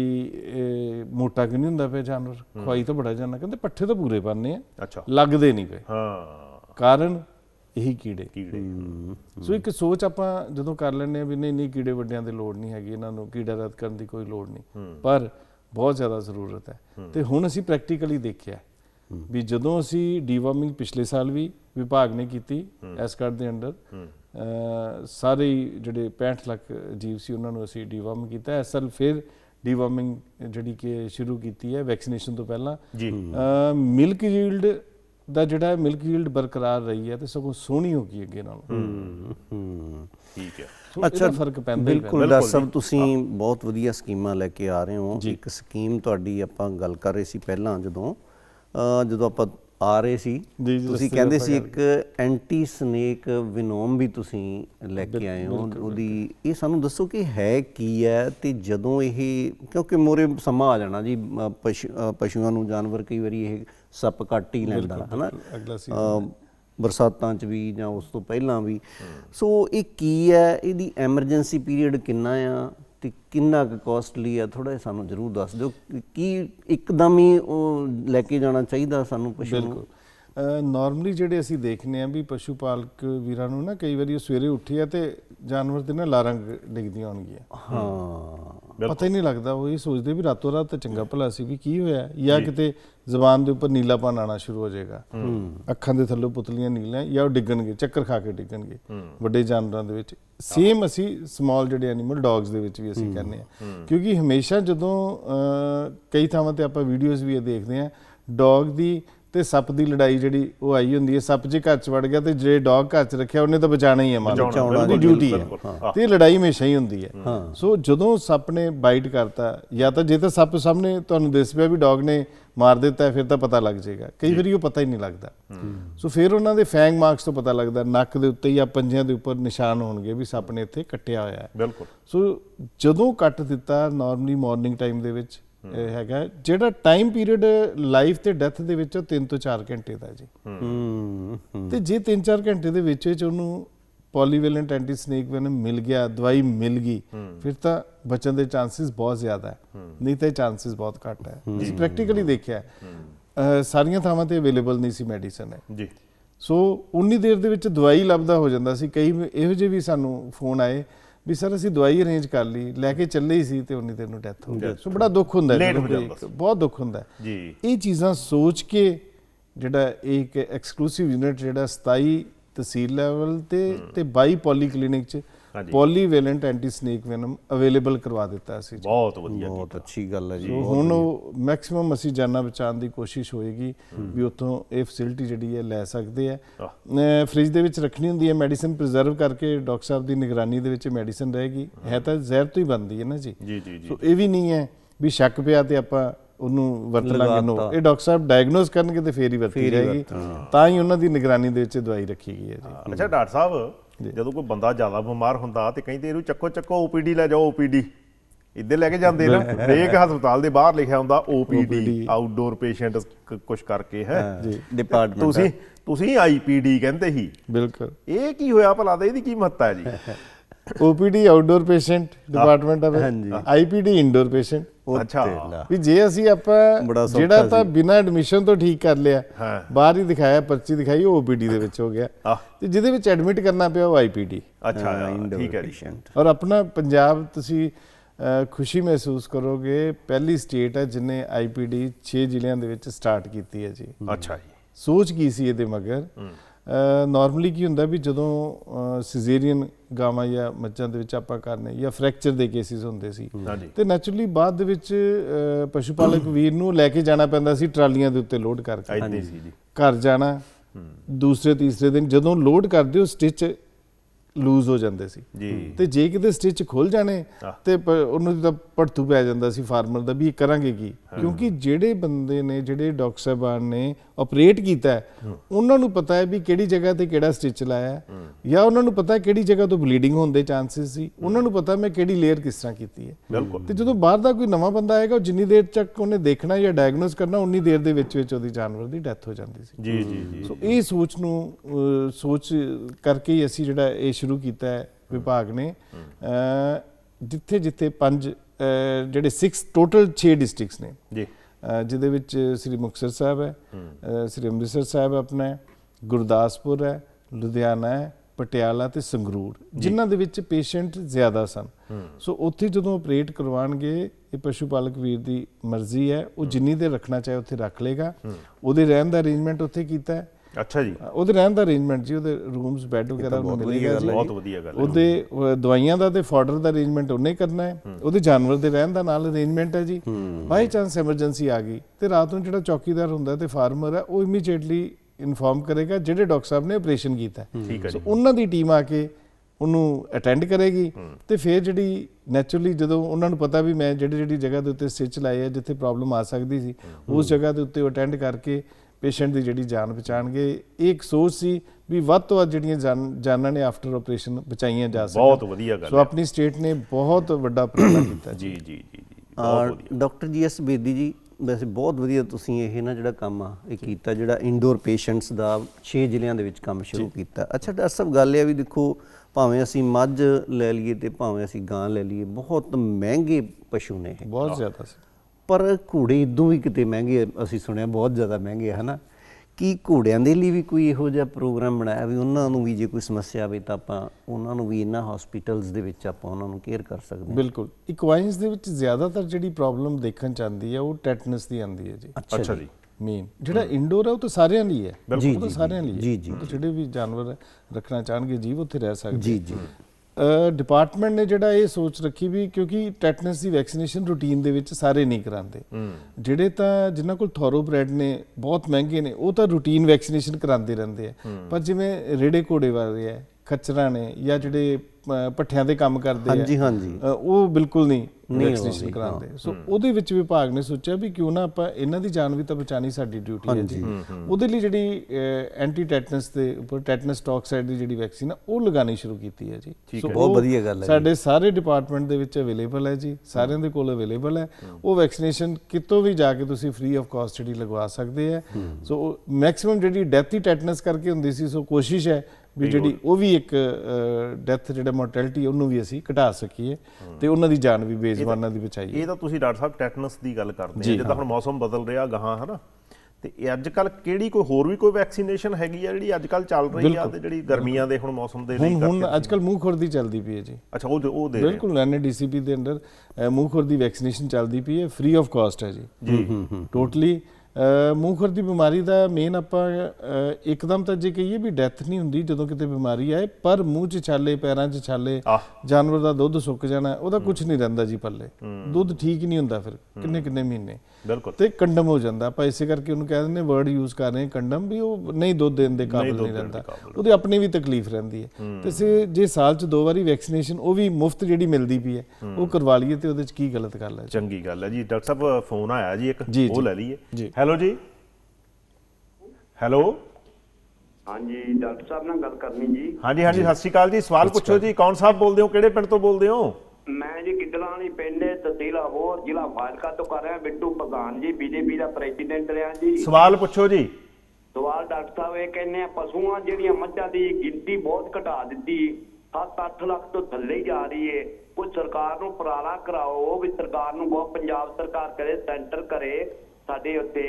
ਮੋਟਾ ਕਿਉਂ ਹੁੰਦਾ ਪਿਆ ਜਾਨਵਰ ਖਵਾਈ ਤਾਂ ਬੜਾ ਜਾਂਦਾ ਕਹਿੰਦੇ ਪੱਠੇ ਤਾਂ ਪੂਰੇ ਪਾਣੇ ਆ ਅੱਛਾ। ਲੱਗਦੇ ਨਹੀਂ ਪਏ। ਹਾਂ। ਕਾਰਨ ਇਹੀ ਕੀੜੇ। ਕੀੜੇ। ਸੋ ਇੱਕ ਸੋਚ ਆਪਾਂ ਜਦੋਂ ਕਰ ਲੈਂਦੇ ਆ ਵੀ ਨਹੀਂ ਨਹੀਂ ਕੀੜੇ ਵੱਡਿਆਂ ਦੀ ਲੋੜ ਨਹੀਂ ਹੈਗੀ ਇਹਨਾਂ ਨੂੰ ਕੀੜਾ ਰੱਦ ਕਰਨ ਦੀ ਕੋਈ ਲੋੜ ਨਹੀਂ। ਪਰ ਬਹੁਤ ਜ਼ਿਆਦਾ ਜ਼ਰੂਰਤ ਹੈ। ਤੇ ਹੁਣ ਅਸੀਂ ਪ੍ਰੈਕਟੀਕਲੀ ਦੇਖਿਆ ਵੀ ਜਦੋਂ ਅਸੀਂ ਡੀਵਾਰਮਿੰਗ ਪਿਛਲੇ ਸਾਲ ਵੀ ਵਿਭਾਗ ਨੇ ਕੀਤੀ ਐਸ ਕਾਰਡ ਦੇ ਅੰਡਰ ਸਾਰੇ ਜਿਹੜੇ 65 ਲੱਖ ਜੀਵ ਸੀ ਉਹਨਾਂ ਨੂੰ ਅਸੀਂ ਡੀਵਾਰਮ ਕੀਤਾ। ਇਸ ਸਾਲ ਫਿਰ ਡੀਵਾਰਮਿੰਗ ਜਿਹੜੀ ਕਿ ਸ਼ੁਰੂ ਕੀਤੀ ਹੈ ਵੈਕਸੀਨੇਸ਼ਨ ਤੋਂ ਪਹਿਲਾਂ ਜੀ। ਮਿਲਕ ਯੀਲਡ ਦਾ ਜਿਹੜਾ ਮਿਲਕ ਯੀਲਡ ਬਰਕਰਾਰ ਰਹੀ ਹੈ ਤੇ ਸਗੋਂ ਸੋਹਣੀ ਹੋ ਗਈ ਅੱਗੇ ਨਾਲੋਂ। ਹੂੰ ਠੀਕ ਹੈ। ਅੱਛਾ ਫ਼ਰਕ ਪੈਂਦਾ ਬਿਲਕੁਲ ਡਾਕਟਰ ਸਾਹਿਬ ਤੁਸੀਂ ਬਹੁਤ ਵਧੀਆ ਸਕੀਮਾਂ ਲੈ ਕੇ ਆ ਰਹੇ ਹੋ। ਇੱਕ ਸਕੀਮ ਤੁਹਾਡੀ ਆਪਾਂ ਗੱਲ ਕਰ ਰਹੇ ਸੀ ਪਹਿਲਾਂ ਜਦੋਂ ਜਦੋਂ ਆਪਾਂ ਆ ਰਹੇ ਸੀ। ਤੁਸੀਂ ਕਹਿੰਦੇ ਸੀ ਇੱਕ ਐਂਟੀ ਸਨੇਕ ਵਿਨੋਮ ਵੀ ਤੁਸੀਂ ਲੈ ਕੇ ਆਏ ਹੋ। ਉਹਦੀ ਇਹ ਸਾਨੂੰ ਦੱਸੋ ਕਿ ਹੈ ਕੀ ਹੈ ਤੇ ਜਦੋਂ ਇਹ ਕਿਉਂਕਿ ਮੋਰੇ ਸਮਾਂ ਆ ਜਾਣਾ ਜੀ ਪਸ਼ੂਆਂ ਨੂੰ ਜਾਨਵਰ ਕਈ ਵਾਰੀ ਇਹ ਸੱਪ ਕੱਟ ਹੀ ਲੈਂਦਾ ਹਨਾ? ਅਗਲਾ ਸੀ ਅਹ ਬਰਸਾਤਾਂ 'ਚ ਵੀ ਜਾਂ ਉਸ ਤੋਂ ਪਹਿਲਾਂ ਵੀ। ਸੋ ਇਹ ਕੀ ਹੈ? ਇਹਦੀ ਐਮਰਜੈਂਸੀ ਪੀਰੀਅਡ ਕਿੰਨਾ ਆ? ਤੇ ਕਿੰਨਾ ਕੁ ਕਾਸਟਲੀ ਆ ਥੋੜਾ ਸਾਨੂੰ ਜਰੂਰ ਦੱਸ ਦਿਓ ਕਿ ਇੱਕਦਮ ਹੀ ਉਹ ਲੈ ਕੇ ਜਾਣਾ ਚਾਹੀਦਾ ਸਾਨੂੰ ਪਸ਼ੂ ਨੂੰ? ਬਿਲਕੁਲ। ਨਾਰਮਲੀ ਜਿਹੜੇ ਅਸੀਂ ਦੇਖਨੇ ਆ ਵੀ ਪਸ਼ੂ ਪਾਲਕ ਵੀਰਾਂ ਨੂੰ ਨਾ ਕਈ ਵਾਰੀ ਉਹ ਸਵੇਰੇ ਉੱਠੇ ਆ ਤੇ ਜਾਨਵਰ ਤੇ ਨਾ ਲਾਰਾਂ ਡਿੱਗਦੀਆਂ ਹੋਣਗੀਆਂ। ਹਾਂ। ਪਤਾ ਹੀ ਨਹੀਂ ਲੱਗਦਾ ਉਹ ਇਹ ਸੋਚਦੇ ਵੀ ਰਾਤੋਂ ਰਾਤ ਚੰਗਾ ਭਲਾ ਸੀ ਵੀ ਕੀ ਹੋਇਆ ਜਾਂ। ਕਿਤੇ ਜ਼ਬਾਨ ਦੇ ਉੱਪਰ ਨੀਲਾਪਨ ਆਣਾ ਸ਼ੁਰੂ ਹੋ ਜਾਏਗਾ। ਅੱਖਾਂ ਦੇ ਥੱਲੇ ਪੁਤਲੀਆਂ ਨੀਲਾਂ ਜਾਂ ਉਹ ਡਿੱਗਣਗੇ ਚੱਕਰ ਖਾ ਕੇ ਡਿੱਗਣਗੇ। ਵੱਡੇ ਜਾਨਵਰਾਂ ਦੇ ਵਿੱਚ। ਸੇਮ ਅਸੀਂ ਸਮਾਲ ਜਿਹੜੇ ਐਨੀਮਲ ਡੌਗਸ ਦੇ ਵਿੱਚ ਵੀ ਅਸੀਂ ਕਹਿੰਦੇ ਆ ਕਿਉਂਕਿ ਹਮੇਸ਼ਾ ਜਦੋਂ ਕਈ ਥਾਵਾਂ ਤੇ ਆਪਾਂ ਵੀਡੀਓਜ਼ ਵੀ ਇਹ ਦੇਖਦੇ ਆ ਡੌਗ ਦੀ ਤੇ ਸੱਪ ਦੀ ਲੜਾਈ ਜਿਹੜੀ ਉਹ ਆਈ ਹੁੰਦੀ ਹੈ ਸੱਪ ਜੇ ਘਰ ਚ ਵੜ ਗਿਆ ਤੇ ਜੇ ਡੌਗ ਘਰ ਚ ਰੱਖਿਆ ਉਹਨੇ ਤਾਂ ਬਚਾਣਾ ਹੀ ਹੈ ਮਾਲਕ। ਬਚਾਉਣਾ, ਬਿਲਕੁਲ, ਡਿਊਟੀ ਹੈ। ਤੇ ਇਹ ਲੜਾਈ ਹਮੇਸ਼ਾ ਹੀ ਹੁੰਦੀ ਹੈ। ਸੋ ਜਦੋਂ ਸੱਪ ਨੇ ਬਾਈਟ ਕਰਤਾ ਜਾਂ ਤਾਂ ਜੇ ਤਾਂ ਸੱਪ ਸਾਹਮਣੇ ਤੁਹਾਨੂੰ ਦਿਸ ਪਿਆ ਵੀ ਡੌਗ ਨੇ ਮਾਰ ਦਿੱਤਾ ਫਿਰ ਤਾਂ ਪਤਾ ਲੱਗ ਜਾਏਗਾ। ਕਈ ਵਾਰੀ ਉਹ ਪਤਾ ਹੀ ਨਹੀਂ ਲੱਗਦਾ। ਸੋ ਫਿਰ ਉਹਨਾਂ ਦੇ ਫੈਂਗ ਮਾਰਕਸ ਤੋਂ ਪਤਾ ਲੱਗਦਾ ਨੱਕ ਦੇ ਉੱਤੇ ਜਾਂ ਪੰਜਿਆਂ ਦੇ ਉੱਪਰ ਨਿਸ਼ਾਨ ਹੋਣਗੇ ਵੀ ਸੱਪ ਨੇ ਇੱਥੇ ਕੱਟਿਆ ਹੋਇਆ ਹੈ। ਬਿਲਕੁਲ। ਸੋ ਜਦੋਂ ਕੱਟ ਦਿੱਤਾ ਨਾਰਮਲੀ ਮਾਰਨਿੰਗ ਟਾਈਮ ਦੇ ਵਿੱਚ ਹੈਗਾ। ਜਿਹੜਾ ਟਾਈਮ ਪੀਰੀਅਡ ਲਾਈਫ ਤੇ ਡੈਥ ਦੇ ਵਿੱਚ ਉਹ 3 ਤੋਂ 4 ਘੰਟੇ ਦਾ ਜੀ। ਤੇ ਜੇ 3-4 ਘੰਟੇ ਦੇ ਵਿੱਚ ਵਿੱਚ ਉਹਨੂੰ ਪੋਲੀਵੈਲੈਂਟ ਐਂਟੀ ਸਨੇਕ ਵੈਨਮ ਮਿਲ ਗਿਆ ਦਵਾਈ ਮਿਲ ਗਈ ਫਿਰ ਤਾਂ ਬਚਣ ਦੇ ਚਾਂਸਸ ਬਹੁਤ ਜ਼ਿਆਦਾ ਹੈ। ਨਹੀਂ ਤਾਂ ਚਾਂਸਸ ਬਹੁਤ ਘੱਟ ਹੈ। ਅਸੀਂ ਪ੍ਰੈਕਟੀਕਲੀ ਦੇਖਿਆ ਸਾਰੀਆਂ ਥਾਵਾਂ ਤੇ ਅਵੇਲੇਬਲ ਨਹੀਂ ਸੀ ਮੈਡੀਸਨ ਹੈ। ਜੀ। ਸੋ ਉਨੀ ਦੇਰ ਦੇ ਵਿੱਚ ਦਵਾਈ ਲੱਭਦਾ ਹੋ ਜਾਂਦਾ ਸੀ। ਕਈ ਇਹੋ ਜਿਹੇ ਵੀ ਸਾਨੂੰ ਫੋਨ ਆਏ ਵੀ ਸਰ ਅਸੀਂ ਦਵਾਈ ਅਰੇਂਜ ਕਰ ਲਈ ਲੈ ਕੇ ਚੱਲੇ ਹੀ ਸੀ ਤੇ ਉਨੀ ਦੇਰ ਨੂੰ ਡੈਥ ਹੋ ਗਈ ਸੋ ਬੜਾ ਦੁੱਖ ਹੁੰਦਾ ਹੈ ਬਹੁਤ ਦੁੱਖ ਹੁੰਦਾ ਹੈ। ਜੀ। ਇਹ ਚੀਜ਼ਾਂ ਸੋਚ ਕੇ ਜਿਹੜਾ ਇੱਕ ਐਕਸਕਲੂਸਿਵ ਯੂਨਿਟ ਜਿਹੜਾ 27 ਤਹਿਸੀਲ ਲੈਵਲ ਤੇ ਤੇ 22 ਪੋਲੀ ਕਲੀਨਿਕ ਚ। Polyvalent anti snake venom available ਕਰਵਾ ਦਿੱਤਾ ਸੀ। ਬਹੁਤ ਵਧੀਆ ਬਹੁਤ ਅੱਛੀ ਗੱਲ ਹੈ ਜੀ ਹੁਣ ਉਹ ਮੈਕਸਿਮਮ ਅਸੀਂ ਜਾਨਾਂ ਬਚਾਉਣ ਦੀ ਕੋਸ਼ਿਸ਼ ਹੋਏਗੀ ਵੀ ਉੱਥੋਂ ਇਹ ਫੈਸਿਲਿਟੀ ਜਿਹੜੀ ਹੈ ਲੈ ਸਕਦੇ ਆ। ਫ੍ਰਿਜ ਦੇ ਵਿੱਚ ਰੱਖਣੀ ਹੁੰਦੀ ਹੈ ਮੈਡੀਸਿਨ ਪ੍ਰੀਜ਼ਰਵ ਕਰਕੇ ਡਾਕਟਰ ਸਾਹਿਬ ਦੀ ਨਿਗਰਾਨੀ ਦੇ ਵਿੱਚ ਮੈਡੀਸਿਨ ਰਹੇਗੀ। ਹੈ ਤਾਂ ਜ਼ਹਿਰ ਤੋਂ ਹੀ ਬਣਦੀ ਹੈ ਨਾ ਜੀ। ਜੀ ਜੀ ਜੀ। ਸੋ ਇਹ ਵੀ ਨਹੀਂ ਹੈ ਵੀ ਸ਼ੱਕ ਪਿਆ ਤੇ ਆਪਾਂ ਉਹਨੂੰ ਵਰਤ ਲਾਂਗੇ। ਨੋ। ਇਹ ਡਾਕਟਰ ਸਾਹਿਬ ਡਾਇਗਨੋਸ ਕਰਨਗੇ ਤੇ ਫੇਰ ਹੀ ਵਰਤੀ ਜਾਏਗੀ। ਤਾਂ ਹੀ ਉਹਨਾਂ ਦੀ ਨਿਗਰਾਨੀ ਦੇ ਵਿੱਚ ਦਵਾਈ ਰੱਖੀ ਗਈ ਹੈ ਜੀ। ਅੱਛਾ ਡਾਕਟਰ ਸਾਹਿਬ ਜਦੋਂ ਕੋਈ ਬੰਦਾ ਜ਼ਿਆਦਾ ਬਿਮਾਰ ਹੁੰਦਾ ਤੇ ਕਹਿੰਦੇ ਇਹਨੂੰ ਚੱਕੋ ਚੱਕੋ ਓਪੀਡੀ ਲੈ ਜਾਓ ਓਪੀਡੀ ਇੱਧਰ ਲੈ ਕੇ ਜਾਂਦੇ ਨਾ ਹਰੇਕ ਹਸਪਤਾਲ ਦੇ ਬਾਹਰ ਲਿਖਿਆ ਹੁੰਦਾ ਓਪੀਡੀ ਆਊਟਡੋਰ ਪੇਸ਼ੈਂਟ ਕੁਝ ਕਰਕੇ ਹੈ। ਜੀ। ਡਿਪਾਰਟਮੈਂਟ ਤੁਸੀਂ ਤੁਸੀਂ ਆਈਪੀਡੀ ਕਹਿੰਦੇ ਸੀ। ਬਿਲਕੁਲ। ਇਹ ਕੀ ਹੋਇਆ ਭਲਾ ਤੇ ਇਹਦੀ ਕੀ ਮਹੱਤਤਾ ਹੈ ਜੀ? OPD outdoor patient department of. IPD indoor patient ਅੱਛਾ। ਵੀ ਜੇ ਅਸੀਂ ਆਪਾਂ ਜਿਹੜਾ ਤਾਂ ਬਿਨਾਂ ਐਡਮਿਸ਼ਨ ਤੋਂ ਠੀਕ ਕਰ ਲਿਆ। ਬਾਹਰ ਹੀ ਦਿਖਾਇਆ ਪਰਚੀ ਦਿਖਾਈ ਉਹ ਓਪੀਡੀ ਦੇ ਵਿੱਚ ਹੋ ਗਿਆ। ਤੇ ਜਿਹਦੇ ਵਿੱਚ ਐਡਮਿਟ ਕਰਨਾ ਪਿਆ ਉਹ ਆਈਪੀਡੀ ਅੱਛਾ ਠੀਕ ਹੈ ਔਰ ਆਪਣਾ ਪੰਜਾਬ ਤੁਸੀਂ ਖੁਸ਼ੀ ਮਹਿਸੂਸ ਕਰੋਗੇ ਪਹਿਲੀ ਸਟੇਟ ਹੈ ਜਿਨੇ ਆਈਪੀਡੀ 6 ਜ਼ਿਲ੍ਹਿਆਂ ਦੇ ਵਿੱਚ ਸਟਾਰਟ ਕੀਤੀ ਹੈ ਜੀ। ਅੱਛਾ ਜੀ। ਸੋਚ ਕੀ ਸੀ ਇਹਦੇ ਮਗਰ? ਨਾਰਮਲੀ ਕੀ ਹੁੰਦਾ ਵੀ ਜਦੋਂ ਸਿਜ਼ੇਰੀਅਨ ਗਾਵਾਂ ਜਾਂ ਮੱਝਾਂ ਦੇ ਵਿੱਚ ਆਪਾਂ ਕਰਨੇ ਜਾਂ ਫ੍ਰੈਕਚਰ ਦੇ ਕੇਸਿਸ ਹੁੰਦੇ ਸੀ। ਤੇ ਨੈਚੁਰਲੀ ਬਾਅਦ ਦੇ ਵਿੱਚ ਪਸ਼ੂ ਪਾਲਕ ਵੀਰ ਨੂੰ ਲੈ ਕੇ ਜਾਣਾ ਪੈਂਦਾ ਸੀ ਟਰਾਲੀਆਂ ਦੇ ਉੱਤੇ ਲੋਡ ਕਰਕੇ। ਘਰ ਜਾਣਾ ਦੂਸਰੇ ਤੀਸਰੇ ਦਿਨ ਜਦੋਂ ਲੋਡ ਕਰਦੇ ਹੋ ਸਟਿਚ ਲੂਜ਼ ਹੋ ਜਾਂਦੇ ਸੀ। ਜੀ। ਤੇ ਜੇ ਕਿਤੇ ਸਟਿਚ ਖੁੱਲ ਜਾਣੇ। ਤੇ ਉਹਨੂੰ ਤਾਂ ਪੜਤੂ ਪੈ ਜਾਂਦਾ ਸੀ ਫਾਰਮਰ ਦਾ ਵੀ ਇਹ ਕਰਾਂਗੇ ਕੀ? ਕਿਉਂਕਿ ਜਿਹੜੇ ਬੰਦੇ ਨੇ ਜਿਹੜੇ ਡਾਕਟਰ ਸਾਹਿਬਾਨ ਨੇ ਆਪਰੇਟ ਕੀਤਾ ਉਹਨਾਂ ਨੂੰ ਪਤਾ ਹੈ ਵੀ ਕਿਹੜੀ ਜਗ੍ਹਾ ਤੇ ਕਿਹੜਾ ਸਟਿਚ ਲਾਇਆ ਜਾਂ ਉਹਨਾਂ ਨੂੰ ਪਤਾ ਹੈ ਕਿਹੜੀ ਜਗ੍ਹਾ ਤੋਂ ਬਲੀਡਿੰਗ ਹੋਣ ਦੇ ਚਾਂਸਸ ਸੀ। ਉਹਨਾਂ ਨੂੰ ਪਤਾ ਮੈਂ ਕਿਹੜੀ ਲੇਅਰ ਕਿਸ ਤਰ੍ਹਾਂ ਕੀਤੀ ਹੈ। ਤੇ ਜਦੋਂ ਬਾਹਰ ਦਾ ਕੋਈ ਨਵਾਂ ਬੰਦਾ ਆਏਗਾ ਉਹ ਜਿੰਨੀ ਦੇਰ ਤੱਕ ਉਹਨੇ ਦੇਖਣਾ ਜਾਂ ਡਾਇਗਨੋਸ ਕਰਨਾ ਉਨੀ ਦੇਰ ਦੇ ਵਿੱਚ ਵਿੱਚ ਉਹਦੀ ਜਾਨਵਰ ਦੀ ਡੈਥ ਹੋ ਜਾਂਦੀ ਸੀ। ਜੀ ਜੀ ਜੀ। ਸੋ ਇਹ ਸੋਚ ਨੂੰ ਸੋਚ ਕਰਕੇ ਹੀ ਅਸੀਂ ਜਿਹੜਾ ਇਹ ਸ਼ੁਰੂ ਕੀਤਾ ਹੈ ਵਿਭਾਗ ਨੇ। ਜਿੱਥੇ ਜਿੱਥੇ ਪੰਜ ਜਿਹੜੇ 6 ਟੋਟਲ 6 ਡਿਸਟ੍ਰਿਕਟਸ ਨੇ। ਜੀ। ਜਿਹਦੇ ਵਿੱਚ ਸ੍ਰੀ ਮੁਕਤਸਰ ਸਾਹਿਬ ਹੈ ਸ੍ਰੀ ਅੰਮ੍ਰਿਤਸਰ ਸਾਹਿਬ ਆਪਣਾ ਹੈ ਗੁਰਦਾਸਪੁਰ ਹੈ ਲੁਧਿਆਣਾ ਹੈ ਪਟਿਆਲਾ ਤੇ ਸੰਗਰੂਰ ਜਿਨ੍ਹਾਂ ਦੇ ਵਿੱਚ ਪੇਸ਼ੈਂਟ ਜ਼ਿਆਦਾ ਸਨ। ਸੋ ਉੱਥੇ ਜਦੋਂ ਆਪਰੇਟ ਕਰਵਾਉਣਗੇ ਇਹ ਪਸ਼ੂ ਪਾਲਕ ਵੀਰ ਦੀ ਮਰਜ਼ੀ ਹੈ ਉਹ ਜਿੰਨੀ ਦੇਰ ਰੱਖਣਾ ਚਾਹੇ ਉੱਥੇ ਰੱਖ ਲੇਗਾ ਉਹਦੇ ਰਹਿਣ ਦਾ ਅਰੇਂਜਮੈਂਟ ਉੱਥੇ ਕੀਤਾ ਹੈ। ਅੱਛਾ ਜੀ। ਉਹਦੇ ਰਹਿਣ ਦਾ ਅਰੇਂਜਮੈਂਟ ਜੀ ਉਹਦੇ ਰੂਮਸ ਬੈੱਡ ਵਗੈਰਾ ਉਹਨੂੰ ਮਿਲੇਗਾ ਜੀ। ਬਹੁਤ ਵਧੀਆ ਗੱਲ ਹੈ ਉਹਦੇ ਦਵਾਈਆਂ ਦਾ ਤੇ ਫਾਡਰ ਦਾ ਅਰੇਂਜਮੈਂਟ ਉਹਨੇ ਕਰਨਾ ਹੈ। ਉਹਦੇ ਜਾਨਵਰ ਦੇ ਰਹਿਣ ਦਾ ਨਾਲ ਅਰੇਂਜਮੈਂਟ ਹੈ ਜੀ। ਬਾਈ ਚਾਂਸ ਐਮਰਜੈਂਸੀ ਆ ਗਈ। ਤੇ ਰਾਤ ਨੂੰ ਜਿਹੜਾ ਚੌਕੀਦਾਰ ਹੁੰਦਾ ਤੇ ਫਾਰਮਰ ਹੈ ਉਹ ਇਮੀਡੀਏਟਲੀ ਇਨਫਾਰਮ ਕਰੇਗਾ ਜਿਹੜੇ ਡਾਕਟਰ ਸਾਹਿਬ ਨੇ ਆਪਰੇਸ਼ਨ ਕੀਤਾ ਸੋ ਉਹਨਾਂ ਦੀ ਟੀਮ ਆ ਕੇ ਉਹਨੂੰ ਅਟੈਂਡ ਕਰੇਗੀ। ਤੇ ਫਿਰ ਜਿਹੜੀ ਨੈਚੁਰਲੀ ਜਦੋਂ ਉਹਨਾਂ ਨੂੰ ਪਤਾ ਵੀ ਮੈਂ ਜਿਹੜੀ ਜਿਹੜੀ ਜਗ੍ਹਾ ਦੇ ਉੱਤੇ ਸਟਿਚ ਲਾਏ ਆ ਜਿੱਥੇ ਪ੍ਰੋਬਲਮ ਆ ਸਕਦੀ ਸੀ ਉਸ ਜਗ੍ਹਾ ਦੇ ਉੱਤੇ ਅਟੈਂਡ ਕਰਕੇ ਪੇਸ਼ੈਂਟ ਦੀ ਜਿਹੜੀ ਜਾਨ ਬਚਾਣਗੇ ਇਹ ਇੱਕ ਸੋਚ ਸੀ ਵੀ ਵੱਧ ਤੋਂ ਵੱਧ ਜਿਹੜੀਆਂ ਜਾਨ- ਜਾਨਾਂ ਨੇ ਆਫਟਰ ਆਪਰੇਸ਼ਨ ਬਚਾਈਆਂ ਜਾ ਸਕਣ। ਬਹੁਤ ਵਧੀਆ ਗੱਲ ਸੋ ਆਪਣੀ ਸਟੇਟ ਨੇ ਬਹੁਤ ਵੱਡਾ ਉਪਰਾਲਾ ਕੀਤਾ ਜੀ। ਜੀ ਜੀ ਜੀ ਜੀ ਬਹੁਤ ਵਧੀਆ। ਡਾਕਟਰ ਜੀ ਐਸ ਬੇਦੀ ਜੀ ਵੈਸੇ ਬਹੁਤ ਵਧੀਆ ਤੁਸੀਂ ਇਹ ਨਾ ਜਿਹੜਾ ਕੰਮ ਆ ਇਹ ਕੀਤਾ ਜਿਹੜਾ ਇਨਡੋਰ ਪੇਸ਼ੈਂਟਸ ਦਾ 6 ਜ਼ਿਲ੍ਹਿਆਂ ਦੇ ਵਿੱਚ ਕੰਮ ਸ਼ੁਰੂ ਕੀਤਾ। ਅੱਛਾ ਡਾਕਟਰ ਸਾਹਿਬ ਗੱਲ ਇਹ ਆ ਵੀ ਦੇਖੋ ਭਾਵੇਂ ਅਸੀਂ ਮੱਝ ਲੈ ਲਈਏ ਤੇ ਭਾਵੇਂ ਅਸੀਂ ਗਾਂ ਲੈ ਲਈਏ ਬਹੁਤ ਮਹਿੰਗੇ ਪਸ਼ੂ ਨੇ ਇਹ। ਬਹੁਤ ਜ਼ਿਆਦਾ ਸੀ। ਪਰ ਘੋੜੇ ਇਦੋਂ ਵੀ ਕਿਤੇ ਮਹਿੰਗੇ ਅਸੀਂ ਸੁਣਿਆ ਬਹੁਤ ਜ਼ਿਆਦਾ ਮਹਿੰਗੇ ਆ ਹਨਾ? ਕੀ ਘੋੜਿਆਂ ਦੇ ਲਈ ਵੀ ਕੋਈ ਇਹੋ ਜਿਹਾ ਪ੍ਰੋਗਰਾਮ ਬਣਾਇਆ ਵੀ ਉਹਨਾਂ ਨੂੰ ਵੀ ਜੇ ਕੋਈ ਸਮੱਸਿਆ ਆਵੇ ਤਾਂ ਆਪਾਂ ਉਹਨਾਂ ਨੂੰ ਵੀ ਇਹਨਾਂ ਹਸਪੀਟਲਸ ਦੇ ਵਿੱਚ ਆਪਾਂ ਉਹਨਾਂ ਨੂੰ ਕੇਅਰ ਕਰ ਸਕਦੇ ਹਾਂ? ਬਿਲਕੁਲ। ਇਕਵਾਈਨਸ ਦੇ ਵਿੱਚ ਜ਼ਿਆਦਾਤਰ ਜਿਹੜੀ ਪ੍ਰੋਬਲਮ ਦੇਖਣ ਚ ਆਉਂਦੀ ਹੈ ਉਹ ਟੈਟਨਸ ਦੀ ਆਉਂਦੀ ਹੈ ਜੀ। ਅੱਛਾ ਜੀ। ਮੇਨ ਜਿਹੜਾ ਇੰਡੋਰ ਹੈ ਉਹ ਤਾਂ ਸਾਰਿਆਂ ਲਈ ਹੈ ਉਹ ਤਾਂ ਸਾਰਿਆਂ ਲਈ ਹੈ ਜਿਹੜੇ ਵੀ ਜਾਨਵਰ ਰੱਖਣਾ ਚਾਹਣਗੇ ਜੀਵ ਉੱਥੇ ਰਹਿ ਸਕਦੇ ਜੀ ਜੀ। ਡਿਪਾਰਟਮੈਂਟ ਨੇ ਜਿਹੜਾ ਇਹ ਸੋਚ ਰੱਖੀ ਵੀ ਕਿਉਂਕਿ ਟੈਟਨਸ ਦੀ ਵੈਕਸੀਨੇਸ਼ਨ ਰੂਟੀਨ ਦੇ ਵਿੱਚ ਸਾਰੇ ਨਹੀਂ ਕਰਾਉਂਦੇ। ਜਿਹੜੇ ਤਾਂ ਜਿਨ੍ਹਾਂ ਕੋਲ ਥੋਰੋਬ੍ਰੈਡ ਨੇ ਬਹੁਤ ਮਹਿੰਗੇ ਨੇ ਉਹ ਤਾਂ ਰੂਟੀਨ ਵੈਕਸੀਨੇਸ਼ਨ ਕਰਾਉਂਦੇ ਰਹਿੰਦੇ ਆ। ਪਰ ਜਿਵੇਂ ਰੇੜੇ ਘੋੜੇ ਵਾਲੇ ਆ ਖੱਚਰਾਂ ਨੇ ਜਾਂ ਜਿਹੜੇ ਪੱਠਿਆਂ ਦੇ ਕੰਮ ਕਰਦੇ ਆ। ਹਾਂਜੀ ਹਾਂਜੀ। ਉਹ ਬਿਲਕੁਲ ਨਹੀਂ ਵੈਕਸੀਨੇਸ਼ਨ ਕਰਾਉਂਦੇ। ਸੋ ਉਹਦੇ ਵਿੱਚ ਵਿਭਾਗ ਨੇ ਸੋਚਿਆ ਵੀ ਕਿਉਂ ਨਾ ਆਪਾਂ ਇਹਨਾਂ ਦੀ ਜਾਨ ਵੀ ਤਾਂ ਬਚਾਣੀ ਸਾਡੀ ਡਿਊਟੀ ਹੈ ਜੀ। ਉਹਦੇ ਲਈ ਜਿਹੜੀ ਐਂਟੀ ਟੈਟਨਸ ਦੇ ਉੱਪਰ ਟੈਟਨਸ ਟੌਕਸਾਈਡ ਦੀ ਜਿਹੜੀ ਵੈਕਸੀਨ ਆ ਉਹ ਲਗਾਣੀ ਸ਼ੁਰੂ ਕੀਤੀ ਹੈ ਜੀ। ਸੋ ਬਹੁਤ ਵਧੀਆ ਗੱਲ ਹੈ। ਸਾਡੇ ਸਾਰੇ ਡਿਪਾਰਟਮੈਂਟ ਦੇ ਵਿੱਚ ਅਵੇਲੇਬਲ ਹੈ ਜੀ। ਸਾਰਿਆਂ ਦੇ ਕੋਲ ਅਵੇਲੇਬਲ ਹੈ। ਉਹ ਵੈਕਸੀਨੇਸ਼ਨ ਕਿਤੋਂ ਵੀ ਜਾ ਕੇ ਤੁਸੀਂ ਫ੍ਰੀ ਆਫ ਕਾਸਟ ਜਿਹੜੀ ਲਗਵਾ ਸਕਦੇ ਆ ਸੋ ਮੈਕਸਿਮਮ ਜਿਹੜੀ ਡੈਥ ਹੀ ਟੈਟਨਸ ਕਰਕੇ ਹੁੰਦੀ ਸੀ ਸੋ ਕੋਸ਼ਿਸ਼ ਹੈ ਵੀ ਜਿਹੜੀ ਉਹ ਵੀ ਇੱਕ ਡੈਥ ਜਿਹੜਾ ਮੋਰਟੈਲਿਟੀ ਉਹਨੂੰ ਵੀ ਅਸੀਂ ਘਟਾ ਸਕੀਏ ਤੇ ਉਹਨਾਂ ਦੀ ਜਾਨ ਵੀ ਬੇਜ਼ਬਾਨਾਂ ਦੀ ਬਚਾਈਏ ਇਹ ਤਾਂ ਤੁਸੀਂ ਡਾਕਟਰ ਸਾਹਿਬ ਟੈਟਨਸ ਦੀ ਗੱਲ ਕਰਦੇ ਆ ਜਿੱਦਾਂ ਹੁਣ ਮੌਸਮ ਬਦਲ ਰਿਹਾ ਗਾਹਾਂ ਹਨਾ? ਤੇ ਇਹ ਅੱਜ ਕੱਲ ਕਿਹੜੀ ਕੋਈ ਹੋਰ ਵੀ ਕੋਈ ਵੈਕਸੀਨੇਸ਼ਨ ਹੈਗੀ ਆ ਜਿਹੜੀ ਅੱਜ ਕੱਲ ਚੱਲ ਰਹੀ ਆ ਤੇ ਜਿਹੜੀ ਗਰਮੀਆਂ ਦੇ ਹੁਣ ਮੌਸਮ ਦੇ ਲਈ ਹੁਣ ਹੁਣ ਅੱਜ ਕੱਲ ਮੂੰਹ ਖੁਰ ਦੀ ਚੱਲਦੀ ਪਈ ਹੈ ਜੀ। ਅੱਛਾ ਉਹ ਉਹ ਦੇ। ਬਿਲਕੁਲ ਐਨਡੀਸੀਪੀ ਦੇ ਅੰਡਰ ਅ, ਮੂੰਹ ਖੁਰ ਦੀ ਵੈਕਸੀਨੇਸ਼ਨ ਚੱਲਦੀ ਪਈ ਹੈ ਫ੍ਰੀ ਆਫ ਕਾਸਟ ਹੈ ਜੀ। ਜੀ। ਟੋਟਲੀ ਮੂੰਹ ਖੁਰ ਦੀ ਬਿਮਾਰੀ ਦਾ ਮੇਨ ਆਪਾਂ ਇੱਕਦਮ ਤਾਂ ਜੇ ਕਹੀਏ ਵੀ ਡੈਥ ਨਹੀਂ ਹੁੰਦੀ ਜਦੋਂ ਕਿਤੇ ਬਿਮਾਰੀ ਆਏ ਪਰ ਮੂੰਹ 'ਚ ਛਾਲੇ ਪੈਰਾਂ 'ਚ ਛਾਲੇ। ਜਾਨਵਰ ਦਾ ਦੁੱਧ ਸੁੱਕ ਜਾਣਾ ਉਹਦਾ ਕੁਝ ਨਹੀਂ ਰਹਿੰਦਾ ਜੀ ਪੱਲੇ। ਦੁੱਧ ਠੀਕ ਹੀ ਨਹੀਂ ਹੁੰਦਾ ਫਿਰ ਕਿੰਨੇ ਕਿੰਨੇ ਮਹੀਨੇ। ਬਿਲਕੁਲ। ਤੇ ਕੰਡਮ ਹੋ ਜਾਂਦਾ। ਆਪਾਂ ਇਸੇ ਕਰਕੇ ਉਹਨੂੰ ਕਹਿ ਦਿੰਦੇ ਵਰਡ ਯੂਜ਼ ਕਰ ਰਹੇ ਕੰਡਮ ਵੀ ਉਹ ਨਹੀਂ ਦੁੱਧ ਦੇਣ ਦੇ ਕਾਬਿਲ ਨਹੀਂ ਰਹਿੰਦਾ। ਉਹਦੀ ਆਪਣੀ ਵੀ ਤਕਲੀਫ ਰਹਿੰਦੀ ਹੈ। ਤੇ ਜੇ ਸਾਲ 'ਚ ਦੋ ਵਾਰੀ ਵੈਕਸੀਨੇਸ਼ਨ ਉਹ ਵੀ ਮੁਫਤ ਜਿਹੜੀ ਮਿਲਦੀ ਪਈ ਹੈ ਉਹ ਕਰਵਾ ਲਈਏ ਤੇ ਉਹਦੇ 'ਚ ਕੀ ਗਲਤ ਗੱਲ ਹੈ? ਚੰਗੀ ਗੱਲ ਹੈ ਜੀ। ਡਾਕਟਰ ਸਾਹਿਬ ਫੋਨ ਆਇਆ ਜੀ ਇੱਕ ਉਹ। ਲੈ ਲਈਏ। ਹੈਲੋ ਜੀ। ਹੈਲੋ। ਹਾਂਜੀ ਡਾਕਟਰ ਸਾਹਿਬ ਨਾਲ ਗੱਲ ਕਰਨੀ ਜੀ। ਹਾਂਜੀ ਹਾਂਜੀ ਸਤਿ ਸ਼੍ਰੀ ਅਕਾਲ ਜੀ। ਸਵਾਲ ਪੁੱਛੋ ਜੀ। ਕੌਣ ਸਾਹਿਬ ਬੋਲਦੇ ਹੋ? ਕਿਹੜੇ ਪਿੰਡ ਤੋਂ ਬੋਲਦੇ ਹੋ? ਮੈਂ ਜੀ ਗਿੱਦੜਾਂ ਵਾਲੀ ਪਿੰਡ ਤਹਿਸੀਲ ਅਬੋਹਰ ਜ਼ਿਲ੍ਹਾ ਫਾਜ਼ਿਲਕਾ ਤੋਂ ਕਰ ਰਿਹਾ ਬਿੱਟੂ ਪ੍ਰਧਾਨ ਜੀ ਬੀਜੇਪੀ ਦਾ ਪ੍ਰੈਜ਼ੀਡੈਂਟ ਰਿਹਾ ਜੀ। ਸਵਾਲ ਪੁੱਛੋ ਜੀ। ਸਵਾਲ ਡਾਕਟਰ ਸਾਹਿਬ ਇਹ ਕਹਿੰਦੇ ਆ ਪਸ਼ੂਆਂ ਜਿਹੜੀਆਂ ਮੱਝਾਂ ਦੀ ਗਿਣਤੀ ਬਹੁਤ ਘਟਾ ਦਿੱਤੀ 7-8 ਲੱਖ ਤੋਂ ਥੱਲੇ ਹੀ ਜਾ ਰਹੀ ਏ ਕੋਈ ਸਰਕਾਰ ਨੂੰ ਉਪਰਾਲਾ ਕਰਾਓ ਵੀ ਸਰਕਾਰ ਨੂੰ ਬਹੁਤ ਪੰਜਾਬ ਸਰਕਾਰ ਕਰੇ ਸੈਂਟਰ ਕਰੇ ਸਾਡੇ ਉੱਤੇ।